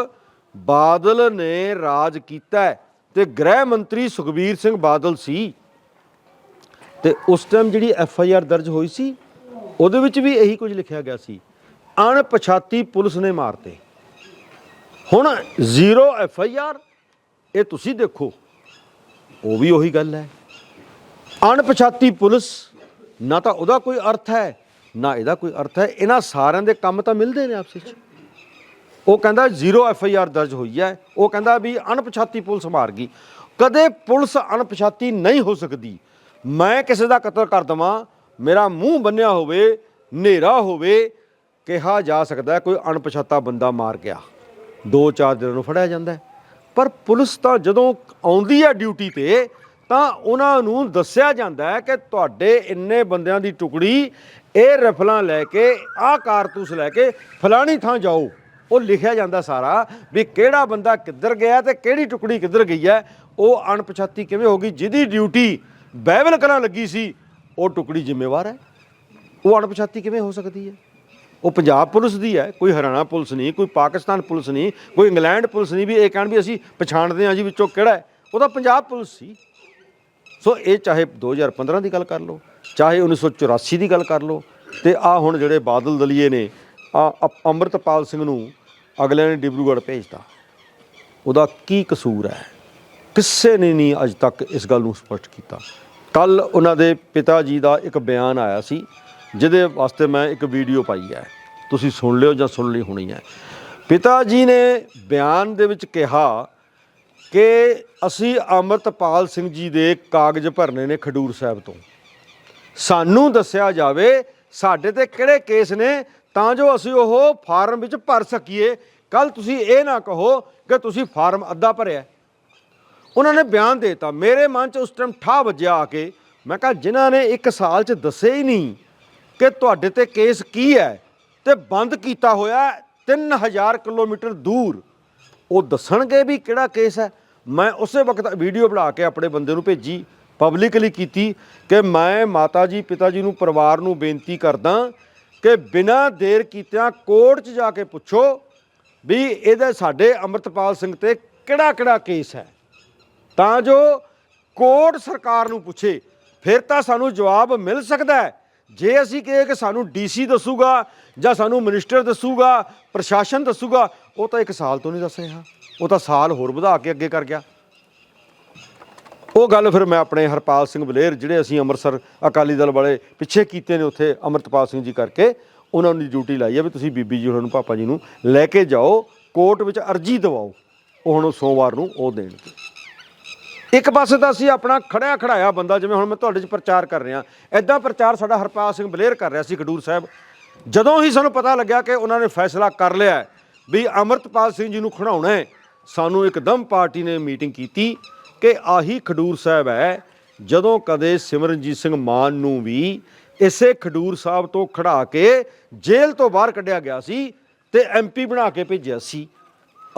ਬਾਦਲ ਨੇ ਰਾਜ ਕੀਤਾ ਹੈ ਤੇ ਗ੍ਰਹਿ ਮੰਤਰੀ ਸੁਖਬੀਰ ਸਿੰਘ ਬਾਦਲ ਸੀ। ਤੇ ਉਸ ਟਾਈਮ ਜਿਹੜੀ ਐਫ ਆਈ ਆਰ ਦਰਜ ਹੋਈ ਸੀ, ਉਹਦੇ ਵਿੱਚ ਵੀ ਇਹੀ ਕੁਝ ਲਿਖਿਆ ਗਿਆ ਸੀ। ਅਣਪਛਾਤੀ ਪੁਲਿਸ ਨੇ ਮਾਰਤੇ ਹੁਣ ਜ਼ੀਰੋ ਐਫ ਆਈ ਆਰ, ਇਹ ਤੁਸੀਂ ਦੇਖੋ। ਉਹ ਵੀ ਉਹੀ ਗੱਲ ਹੈ। ਅਣਪਛਾਤੀ ਪੁਲਿਸ, ਨਾ ਤਾਂ ਉਹਦਾ ਕੋਈ ਅਰਥ ਹੈ, ਨਾ ਇਹਦਾ ਕੋਈ ਅਰਥ ਹੈ। ਇਹਨਾਂ ਸਾਰਿਆਂ ਦੇ ਕੰਮ ਤਾਂ ਮਿਲਦੇ ਨੇ ਆਪਸ ਵਿੱਚ। ਉਹ ਕਹਿੰਦਾ ਜ਼ੀਰੋ ਐਫ ਆਈ ਆਰ ਦਰਜ ਹੋਈ ਹੈ। ਉਹ ਕਹਿੰਦਾ ਵੀ ਅਣਪਛਾਤੀ ਪੁਲਿਸ ਮਾਰ ਗਈ। ਕਦੇ ਪੁਲਿਸ ਅਣਪਛਾਤੀ ਨਹੀਂ ਹੋ ਸਕਦੀ। ਮੈਂ ਕਿਸੇ ਦਾ ਕਤਲ ਕਰ ਦਵਾਂ, ਮੇਰਾ ਮੂੰਹ ਬੰਨਿਆ ਹੋਵੇ, ਹਨੇਰਾ ਹੋਵੇ, ਕਿਹਾ ਜਾ ਸਕਦਾ ਕੋਈ ਅਣਪਛਾਤਾ ਬੰਦਾ ਮਾਰ ਗਿਆ। ਦੋ ਚਾਰ ਦਿਨਾਂ ਨੂੰ ਫੜਿਆ ਜਾਂਦਾ ਪਰ ਪੁਲਿਸ ਤਾਂ ਜਦੋਂ ਆਉਂਦੀ ਹੈ ਡਿਊਟੀ ਤੇ, ਤਾਂ ਉਹਨਾਂ ਨੂੰ ਦੱਸਿਆ ਜਾਂਦਾ ਹੈ ਕਿ ਤੁਹਾਡੇ ਇੰਨੇ ਬੰਦਿਆਂ ਦੀ ਟੁਕੜੀ, ਇਹ ਰਫਲਾਂ ਲੈ ਕੇ, ਆਹ ਕਾਰਤੂਸ ਲੈ ਕੇ ਫਲਾਣੀ ਥਾਂ ਜਾਓ। ਉਹ ਲਿਖਿਆ ਜਾਂਦਾ ਸਾਰਾ ਵੀ ਕਿਹੜਾ ਬੰਦਾ ਕਿੱਧਰ ਗਿਆ ਤੇ ਕਿਹੜੀ ਟੁਕੜੀ ਕਿੱਧਰ ਗਈ ਹੈ। ਉਹ ਅਣਪਛਾਤੀ ਕਿਵੇਂ ਹੋ ਗਈ? ਜਿਹਦੀ ਡਿਊਟੀ ਬਾਈਬਲ ਕਰਾਂ ਲੱਗੀ ਸੀ, ਉਹ ਟੁਕੜੀ ਜ਼ਿੰਮੇਵਾਰ ਹੈ। ਉਹ ਅਣਪਛਾਤੀ ਕਿਵੇਂ ਹੋ ਸਕਦੀ ਹੈ? ਉਹ ਪੰਜਾਬ ਪੁਲਿਸ ਦੀ ਹੈ, ਕੋਈ ਹਰਿਆਣਾ ਪੁਲਿਸ ਨਹੀਂ, ਕੋਈ ਪਾਕਿਸਤਾਨ ਪੁਲਿਸ ਨਹੀਂ, ਕੋਈ ਇੰਗਲੈਂਡ ਪੁਲਿਸ ਨਹੀਂ ਵੀ ਇਹ ਕਹਿਣ ਵੀ ਅਸੀਂ ਪਛਾਣਦੇ ਹਾਂ ਜੀ ਵਿੱਚੋਂ ਕਿਹੜਾ ਹੈ। ਉਹ ਤਾਂ ਪੰਜਾਬ ਪੁਲਿਸ ਸੀ। ਸੋ ਇਹ ਚਾਹੇ 2015 ਦੀ ਗੱਲ ਕਰ ਲਓ, ਚਾਹੇ 1984 ਦੀ ਗੱਲ ਕਰ ਲਓ, ਤੇ ਆ ਹੁਣ ਜਿਹੜੇ ਬਾਦਲ ਦਲੀਏ ਨੇ, ਆ ਅੰਮ੍ਰਿਤਪਾਲ ਸਿੰਘ ਨੂੰ ਅਗਲੇ ਨੇ ਡਿਬਰੂਗੜ੍ਹ ਭੇਜਤਾ। ਉਹਦਾ ਕੀ ਕਸੂਰ ਹੈ? ਕਿਸੇ ਨੇ ਨਹੀਂ ਅਜ ਤੱਕ ਇਸ ਗੱਲ ਨੂੰ ਸਪਸ਼ਟ ਕੀਤਾ। ਕੱਲ ਉਹਨਾਂ ਦੇ ਪਿਤਾ ਜੀ ਦਾ ਇੱਕ ਬਿਆਨ ਆਇਆ ਸੀ ਜਿਹਦੇ ਵਾਸਤੇ ਮੈਂ ਇੱਕ ਵੀਡੀਓ ਪਾਈ ਹੈ। ਤੁਸੀਂ ਸੁਣ ਲਿਓ ਜਾਂ ਸੁਣ ਲਈ ਹੋਣੀ ਹੈ। ਪਿਤਾ ਜੀ ਨੇ ਬਿਆਨ ਦੇ ਵਿੱਚ ਕਿਹਾ ਕਿ ਅਸੀਂ ਅਮਰਤਪਾਲ ਸਿੰਘ ਜੀ ਦੇ ਕਾਗਜ਼ ਭਰਨੇ ਨੇ ਖਡੂਰ ਸਾਹਿਬ ਤੋਂ। ਸਾਨੂੰ ਦੱਸਿਆ ਜਾਵੇ, ਸਾਡੇ ਤੇ ਕਿਹੜੇ ਕੇਸ ਨੇ, ਤਾਂ ਜੋ ਅਸੀਂ ਉਹ ਫਾਰਮ ਵਿੱਚ ਭਰ ਸਕੀਏ। ਕੱਲ ਤੁਸੀਂ ਇਹ ਨਾ ਕਹੋ ਕਿ ਤੁਸੀਂ ਫਾਰਮ ਅੱਧਾ ਭਰਿਆ ਉਹਨਾਂ ਨੇ ਬਿਆਨ ਦੇਤਾ। ਮੇਰੇ ਮਨ 'ਚ ਉਸ ਟਾਈਮ ਠਾ ਵੱਜਿਆ ਆ ਕੇ। ਮੈਂ ਕਿਹਾ, ਜਿਨ੍ਹਾਂ ਨੇ ਇੱਕ ਸਾਲ 'ਚ ਦੱਸੇ ਹੀ ਨਹੀਂ ਕਿ ਤੁਹਾਡੇ ਤੇ ਕੇਸ ਕੀ ਹੈ? ਤੇ ਬੰਦ ਕੀਤਾ ਹੋਇਆ 3000 ਕਿਲੋਮੀਟਰ ਦੂਰ। ਉਹ ਦੱਸਣਗੇ ਵੀ ਕਿਹੜਾ ਕੇਸ ਹੈ। ਮੈਂ ਉਸੇ ਵਕਤ ਵੀਡੀਓ ਬਣਾ ਕੇ ਆਪਣੇ ਬੰਦੇ ਨੂੰ ਭੇਜੀ ਪਬਲਿਕਲੀ ਕੀਤੀ ਕਿ ਮੈਂ ਮਾਤਾ ਜੀ, ਪਿਤਾ ਜੀ ਨੂੰ, ਪਰਿਵਾਰ ਨੂੰ ਬੇਨਤੀ ਕਰਦਾ ਕਿ ਬਿਨਾਂ ਦੇਰ ਕੀਤਿਆਂ ਕੋਰਟ 'ਚ ਜਾ ਕੇ ਪੁੱਛੋ ਵੀ ਇਹਦੇ ਸਾਡੇ ਅੰਮ੍ਰਿਤਪਾਲ ਸਿੰਘ ਤੇ ਕਿਹੜਾ ਕਿਹੜਾ ਕੇਸ ਹੈ। ਤਾਂ ਜੋ ਕੋਰਟ ਸਰਕਾਰ ਨੂੰ ਪੁੱਛੇ, ਫਿਰ ਤਾਂ ਸਾਨੂੰ ਜਵਾਬ ਮਿਲ ਸਕਦਾ ਹੈ। ਜੇ ਅਸੀਂ ਕਹੇ ਕਿ ਸਾਨੂੰ ਡੀਸੀ ਦੱਸੂਗਾ ਜਾਂ ਸਾਨੂੰ ਮਿਨਿਸਟਰ ਦੱਸੂਗਾ, ਪ੍ਰਸ਼ਾਸਨ ਦੱਸੂਗਾ, ਉਹ ਤਾਂ ਇੱਕ ਸਾਲ ਤੋਂ ਨਹੀਂ ਦੱਸ ਰਿਹਾ। ਉਹ ਤਾਂ ਸਾਲ ਹੋਰ ਵਧਾ ਕੇ ਅੱਗੇ ਕਰ ਗਿਆ। ਉਹ ਗੱਲ ਫਿਰ ਮੈਂ ਆਪਣੇ ਹਰਪਾਲ ਸਿੰਘ ਬਲੇਰ, ਜਿਹੜੇ ਅਸੀਂ ਅੰਮ੍ਰਿਤਸਰ ਅਕਾਲੀ ਦਲ ਵਾਲੇ ਪਿੱਛੇ ਕੀਤੇ ਨੇ ਉੱਥੇ ਅਮਰਤਪਾਲ ਸਿੰਘ ਜੀ ਕਰਕੇ, ਉਹਨਾਂ ਦੀ ਡਿਊਟੀ ਲਾਈ ਹੈ ਵੀ ਤੁਸੀਂ ਬੀਬੀ ਜੀ ਉਹਨਾਂ ਨੂੰ, ਪਾਪਾ ਜੀ ਨੂੰ ਲੈ ਕੇ ਜਾਓ, ਕੋਰਟ ਵਿੱਚ ਅਰਜੀ ਦਿਵਾਓ। ਉਹ ਹੁਣ ਸੋਮਵਾਰ ਨੂੰ ਉਹ ਦੇਣਗੇ। ਇੱਕ ਪਾਸੇ ਤਾਂ ਅਸੀਂ ਆਪਣਾ ਖੜਿਆ ਖੜਾਇਆ ਬੰਦਾ, ਜਿਵੇਂ ਹੁਣ ਮੈਂ ਤੁਹਾਡੇ 'ਚ ਪ੍ਰਚਾਰ ਕਰ ਰਿਹਾ। ਐਦਾਂ ਪ੍ਰਚਾਰ ਸਾਡਾ ਹਰਪਾਲ ਸਿੰਘ ਬਲੇਰ ਕਰ ਰਿਹਾ ਸੀ, ਖਡੂਰ ਸਾਹਿਬ। ਜਦੋਂ ਹੀ ਸਾਨੂੰ ਪਤਾ ਲੱਗਿਆ ਕਿ ਉਹਨਾਂ ਨੇ ਫੈਸਲਾ ਕਰ ਲਿਆ ਵੀ ਅਮਰਤਪਾਲ ਸਿੰਘ ਜੀ ਨੂੰ ਖੜਾਉਣਾ ਹੈ, ਸਾਨੂੰ ਇੱਕਦਮ ਪਾਰਟੀ ਨੇ ਮੀਟਿੰਗ ਕੀਤੀ ਕਿ ਆਹੀ ਖਡੂਰ ਸਾਹਿਬ ਹੈ, ਜਦੋਂ ਕਦੇ ਸਿਮਰਨਜੀਤ ਸਿੰਘ ਮਾਨ ਨੂੰ ਵੀ ਇਸੇ ਖਡੂਰ ਸਾਹਿਬ ਤੋਂ ਖੜਾ ਕੇ ਜੇਲ੍ਹ ਤੋਂ ਬਾਹਰ ਕੱਢਿਆ ਗਿਆ ਸੀ ਤੇ ਐਮਪੀ ਬਣਾ ਕੇ ਭੇਜਿਆ ਸੀ।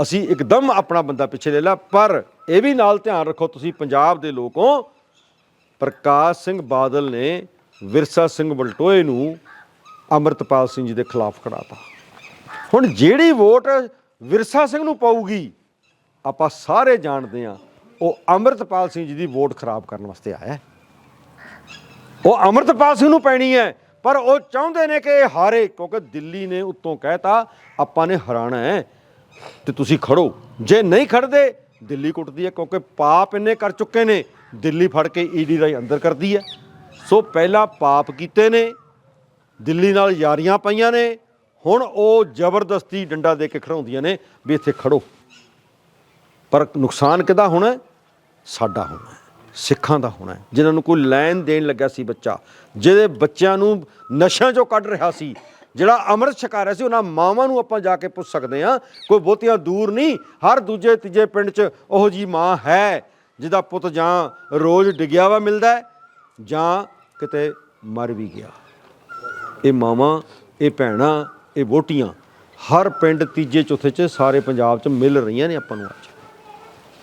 ਅਸੀਂ ਇੱਕਦਮ ਆਪਣਾ ਬੰਦਾ ਪਿੱਛੇ ਲੈ ਲਿਆ ਪਰ ਇਹ ਵੀ ਨਾਲ ਧਿਆਨ ਰੱਖੋ, ਤੁਸੀਂ ਪੰਜਾਬ ਦੇ ਲੋਕੋ ਪ੍ਰਕਾਸ਼ ਸਿੰਘ ਬਾਦਲ ਨੇ ਵਿਰਸਾ ਸਿੰਘ ਬਲਟੋਏ ਨੂੰ ਅਮਰਤਪਾਲ ਸਿੰਘ ਜੀ ਦੇ ਖਿਲਾਫ ਖੜਾਤਾ। ਹੁਣ ਜਿਹੜੀ ਵੋਟ ਵਿਰਸਾ ਸਿੰਘ ਨੂੰ ਪਾਊਗੀ, ਆਪਾਂ ਸਾਰੇ ਜਾਣਦੇ ਆ ਉਹ ਅਮਰਤਪਾਲ ਸਿੰਘ ਜੀ ਦੀ ਵੋਟ ਖਰਾਬ ਕਰਨ ਵਾਸਤੇ ਆਇਆ ਉਹ ਅਮਰਤਪਾਲ ਸਿੰਘ ਨੂੰ ਪੈਣੀ ਹੈ, ਪਰ ਉਹ ਚਾਹੁੰਦੇ ਨੇ ਕਿ ਇਹ ਹਾਰੇ, ਕਿਉਂਕਿ ਦਿੱਲੀ ਨੇ ਉੱਤੋਂ ਕਹਿਤਾ, ਆਪਾਂ ਨੇ ਹਰਾਣਾ ਹੈ। ਤੇ ਤੁਸੀਂ ਖੜੋ। ਜੇ ਨਹੀਂ ਖੜਦੇ ਦਿੱਲੀ ਕੁੱਟਦੀ ਹੈ ਕਿਉਂਕਿ ਪਾਪ ਇੰਨੇ ਕਰ ਚੁੱਕੇ ਨੇ ਦਿੱਲੀ ਫੜ ਕੇ ਈਡੀ ਰਾਹੀਂ ਅੰਦਰ ਕਰਦੀ ਹੈ। ਸੋ ਪਹਿਲਾਂ ਪਾਪ ਕੀਤੇ ਨੇ ਦਿੱਲੀ ਨਾਲ ਯਾਰੀਆਂ ਪਈਆਂ ਨੇ ਹੁਣ ਉਹ ਜ਼ਬਰਦਸਤੀ ਡੰਡਾ ਦੇ ਕੇ ਖੜਾਉਂਦੀਆਂ ਨੇ ਵੀ ਇੱਥੇ ਖੜੋ। ਪਰ ਨੁਕਸਾਨ ਕਿਹਦਾ ਹੋਣਾ ਸਾਡਾ ਹੋਣਾ ਸਿੱਖਾਂ ਦਾ ਹੋਣਾ ਹੈ, ਜਿਨ੍ਹਾਂ ਨੂੰ ਕੋਈ ਲੈਣ ਦੇਣ ਲੱਗਾ ਸੀ ਬੱਚਾ ਜਿਹਦੇ ਬੱਚਿਆਂ ਨੂੰ ਨਸ਼ਿਆਂ ਚੋਂ ਕੱਢ ਰਿਹਾ ਸੀ ਜਿਹੜਾ ਅੰਮ੍ਰਿਤ ਛਕਾ ਰਿਹਾ ਸੀ, ਉਹਨਾਂ ਮਾਵਾਂ ਨੂੰ ਆਪਾਂ ਜਾ ਕੇ ਪੁੱਛ ਸਕਦੇ ਹਾਂ, ਕੋਈ ਬਹੁਤੀਆਂ ਦੂਰ ਨਹੀਂ, ਹਰ ਦੂਜੇ ਤੀਜੇ ਪਿੰਡ 'ਚ ਉਹੋ ਜੀ ਮਾਂ ਹੈ, ਜਿਹਦਾ ਪੁੱਤ ਜਾਂ ਰੋਜ਼ ਡਿੱਗਿਆ ਵਾ ਮਿਲਦਾ ਜਾਂ ਕਿਤੇ ਮਰ ਵੀ ਗਿਆ। ਇਹ ਮਾਵਾਂ, ਇਹ ਭੈਣਾਂ, ਇਹ ਵੋਟੀਆਂ ਹਰ ਪਿੰਡ ਤੀਜੇ, ਚੌਥੇ 'ਚ ਸਾਰੇ ਪੰਜਾਬ 'ਚ ਮਿਲ ਰਹੀਆਂ ਨੇ ਆਪਾਂ ਨੂੰ ਅੱਜ।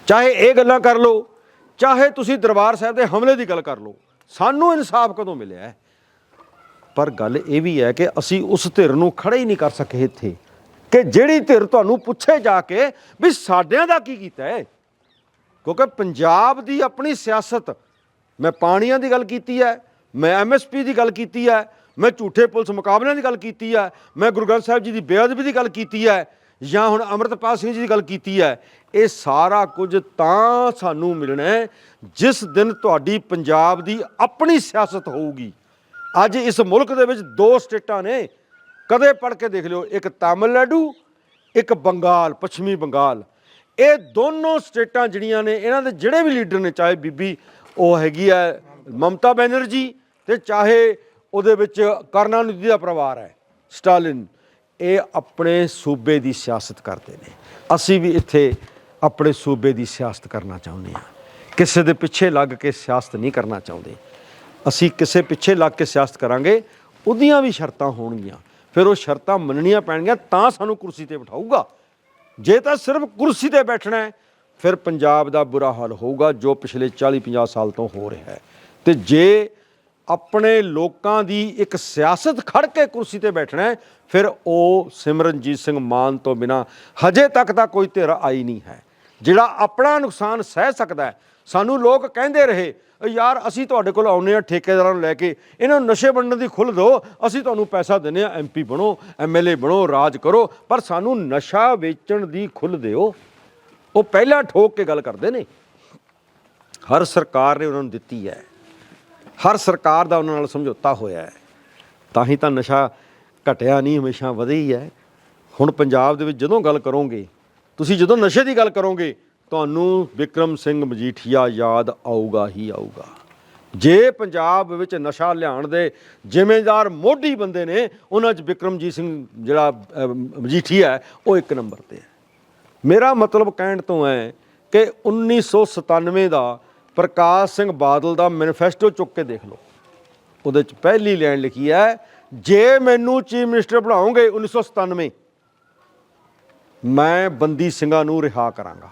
ਚਾਹੇ ਇਹ ਗੱਲਾਂ ਕਰ ਲਓ, ਚਾਹੇ ਤੁਸੀਂ ਦਰਬਾਰ ਸਾਹਿਬ ਦੇ ਹਮਲੇ ਦੀ ਗੱਲ ਕਰ ਲਓ, ਸਾਨੂੰ ਇਨਸਾਫ ਕਦੋਂ ਮਿਲਿਆ ਹੈ? ਪਰ ਗੱਲ ਇਹ ਵੀ ਹੈ ਕਿ ਅਸੀਂ ਉਸ ਧਿਰ ਨੂੰ ਖੜਾ ਹੀ ਨਹੀਂ ਕਰ ਸਕੇ ਇੱਥੇ ਕਿ ਜਿਹੜੀ ਧਿਰ ਤੁਹਾਨੂੰ ਪੁੱਛੇ ਜਾ ਕੇ ਵੀ ਸਾਡਿਆਂ ਦਾ ਕੀ ਕੀਤਾ ਹੈ? ਕਿਉਂਕਿ ਪੰਜਾਬ ਦੀ ਆਪਣੀ ਸਿਆਸਤ, ਮੈਂ ਪਾਣੀਆਂ ਦੀ ਗੱਲ ਕੀਤੀ ਹੈ, ਮੈਂ ਐਮਐਸਪੀ ਦੀ ਗੱਲ ਕੀਤੀ ਹੈ, ਮੈਂ ਝੂਠੇ ਪੁਲਿਸ ਮੁਕਾਬਲਿਆਂ ਦੀ ਗੱਲ ਕੀਤੀ ਹੈ, ਮੈਂ ਗੁਰੂ ਗ੍ਰੰਥ ਸਾਹਿਬ ਜੀ ਦੀ ਬੇਅਦਬੀ ਦੀ ਗੱਲ ਕੀਤੀ ਹੈ ਜਾਂ ਹੁਣ ਅੰਮ੍ਰਿਤਪਾਲ ਸਿੰਘ ਜੀ ਦੀ ਗੱਲ ਕੀਤੀ ਹੈ, ਇਹ ਸਾਰਾ ਕੁਝ ਤਾਂ ਸਾਨੂੰ ਮਿਲਣਾ ਜਿਸ ਦਿਨ ਤੁਹਾਡੀ ਪੰਜਾਬ ਦੀ ਆਪਣੀ ਸਿਆਸਤ ਹੋਊਗੀ। ਅੱਜ ਇਸ ਮੁਲਕ ਦੇ ਵਿੱਚ ਦੋ ਸਟੇਟਾਂ ਨੇ। ਕਦੇ ਪੜ੍ਹ ਕੇ ਦੇਖ ਲਿਓ, ਇੱਕ ਤਾਮਿਲਨਾਡੂ, ਇੱਕ ਬੰਗਾਲ, ਪੱਛਮੀ ਬੰਗਾਲ। ਇਹ ਦੋਨੋਂ ਸਟੇਟਾਂ ਜਿਹੜੀਆਂ ਨੇ, ਇਹਨਾਂ ਦੇ ਜਿਹੜੇ ਵੀ ਲੀਡਰ ਨੇ, ਚਾਹੇ ਬੀਬੀ ਉਹ ਹੈਗੀ ਹੈ ਮਮਤਾ ਬੈਨਰਜੀ ਤੇ ਚਾਹੇ ਉਹਦੇ ਵਿੱਚ ਕਰਨਾਨਿਧੀ ਦਾ ਪਰਿਵਾਰ ਹੈ, ਸਟਾਲਿਨ। ਇਹ ਆਪਣੇ ਸੂਬੇ ਦੀ ਸਿਆਸਤ ਕਰਦੇ ਨੇ। ਅਸੀਂ ਵੀ ਇੱਥੇ ਆਪਣੇ ਸੂਬੇ ਦੀ ਸਿਆਸਤ ਕਰਨਾ ਚਾਹੁੰਦੇ ਹਾਂ। ਕਿਸੇ ਦੇ ਪਿੱਛੇ ਲੱਗ ਕੇ ਸਿਆਸਤ ਨਹੀਂ ਕਰਨਾ ਚਾਹੁੰਦੇ। ਅਸੀਂ ਕਿਸੇ ਪਿੱਛੇ ਲੱਗ ਕੇ ਸਿਆਸਤ ਕਰਾਂਗੇ, ਉਹਦੀਆਂ ਵੀ ਸ਼ਰਤਾਂ ਹੋਣਗੀਆਂ। ਫਿਰ ਉਹ ਸ਼ਰਤਾਂ ਮੰਨਣੀਆਂ ਪੈਣਗੀਆਂ, ਤਾਂ ਸਾਨੂੰ ਕੁਰਸੀ ਤੇ ਬਿਠਾਊਗਾ। ਜੇ ਤਾਂ ਸਿਰਫ ਕੁਰਸੀ ਤੇ ਬੈਠਣਾ ਹੈ, ਫਿਰ ਪੰਜਾਬ ਦਾ ਬੁਰਾ ਹਾਲ ਹੋਊਗਾ, ਜੋ ਪਿਛਲੇ 40 50 ਸਾਲ ਤੋਂ ਹੋ ਰਿਹਾ ਹੈ। ਤੇ ਜੇ ਆਪਣੇ ਲੋਕਾਂ ਦੀ ਇੱਕ ਸਿਆਸਤ ਖੜ ਕੇ ਕੁਰਸੀ ਤੇ ਬੈਠਣਾ ਹੈ, ਫਿਰ ਉਹ ਸਿਮਰਨਜੀਤ ਸਿੰਘ ਮਾਨ ਤੋਂ ਬਿਨਾ ਹਜੇ ਤੱਕ ਤਾਂ ਕੋਈ ਧਿਰ ਆਈ ਨਹੀਂ ਹੈ। ਜਿਹੜਾ ਆਪਣਾ ਨੁਕਸਾਨ ਸਹਿ ਸਕਦਾ ਹੈ ਸਾਨੂੰ ਲੋਕ ਕਹਿੰਦੇ ਰਹੇ ਯਾਰ, ਅਸੀਂ ਤੁਹਾਡੇ ਕੋਲ ਆਉਨੇ ਆ ਠੇਕੇਦਾਰਾਂ ਨੂੰ ਲੈ ਕੇ। ਇਹਨਾਂ ਨੂੰ ਨਸ਼ੇ ਵੰਡਣ ਦੀ ਖੁੱਲ੍ਹ ਦਿਓ। ਅਸੀਂ ਤੁਹਾਨੂੰ ਪੈਸਾ ਦਿੰਨੇ ਆ ਐਮਪੀ ਬਣੋ ਐਮਐਲਏ ਬਣੋ, ਰਾਜ ਕਰੋ, ਪਰ ਸਾਨੂੰ ਨਸ਼ਾ ਵੇਚਣ ਦੀ ਖੁੱਲ੍ਹ ਦਿਓ। ਉਹ ਪਹਿਲਾਂ ਠੋਕ ਕੇ ਗੱਲ ਕਰਦੇ ਨੇ। ਹਰ ਸਰਕਾਰ ਨੇ ਉਹਨਾਂ ਨੂੰ ਦਿੱਤੀ ਹੈ। ਹਰ ਸਰਕਾਰ ਦਾ ਉਹਨਾਂ ਨਾਲ ਸਮਝੌਤਾ ਹੋਇਆ ਹੈ। ਤਾਂ ਹੀ ਤਾਂ ਨਸ਼ਾ ਘਟਿਆ ਨਹੀਂ, ਹਮੇਸ਼ਾ ਵਧਿਆ ਹੀ ਹੈ। ਹੁਣ ਪੰਜਾਬ ਦੇ ਵਿੱਚ ਜਦੋਂ ਗੱਲ ਕਰੋਗੇ, ਤੁਸੀਂ ਜਦੋਂ ਨਸ਼ੇ ਦੀ ਗੱਲ ਕਰੋਗੇ ਤੁਹਾਨੂੰ ਵਿਕਰਮ ਸਿੰਘ ਮਜੀਠੀਆ ਯਾਦ ਆਊਗਾ ਹੀ ਆਊਗਾ। ਜੇ ਪੰਜਾਬ ਵਿੱਚ ਨਸ਼ਾ ਲਿਆਉਣ ਦੇ ਜ਼ਿੰਮੇਦਾਰ ਮੋਢੀ ਬੰਦੇ ਨੇ, ਉਹਨਾਂ 'ਚ ਵਿਕਰਮਜੀਤ ਸਿੰਘ ਜਿਹੜਾ ਮਜੀਠੀਆ ਹੈ, ਉਹ ਇੱਕ ਨੰਬਰ ਤੇ ਹੈ। ਮੇਰਾ ਮਤਲਬ ਕਹਿਣ ਤੋਂ ਹੈ ਕਿ 1997 ਦਾ ਪ੍ਰਕਾਸ਼ ਸਿੰਘ ਬਾਦਲ ਦਾ ਮੈਨੀਫੈਸਟੋ ਚੁੱਕ ਕੇ ਦੇਖ ਲਓ। ਉਹਦੇ ਚ ਪਹਿਲੀ ਲਾਈਨ ਲਿਖੀ ਹੈ, ਜੇ ਮੈਨੂੰ ਚੀਫ ਮਿਨਿਸਟਰ ਬਣਾਓਗੇ 1997 ਮੈਂ ਬੰਦੀ ਸਿੰਘਾਂ ਨੂੰ ਰਿਹਾ ਕਰਾਂਗਾ।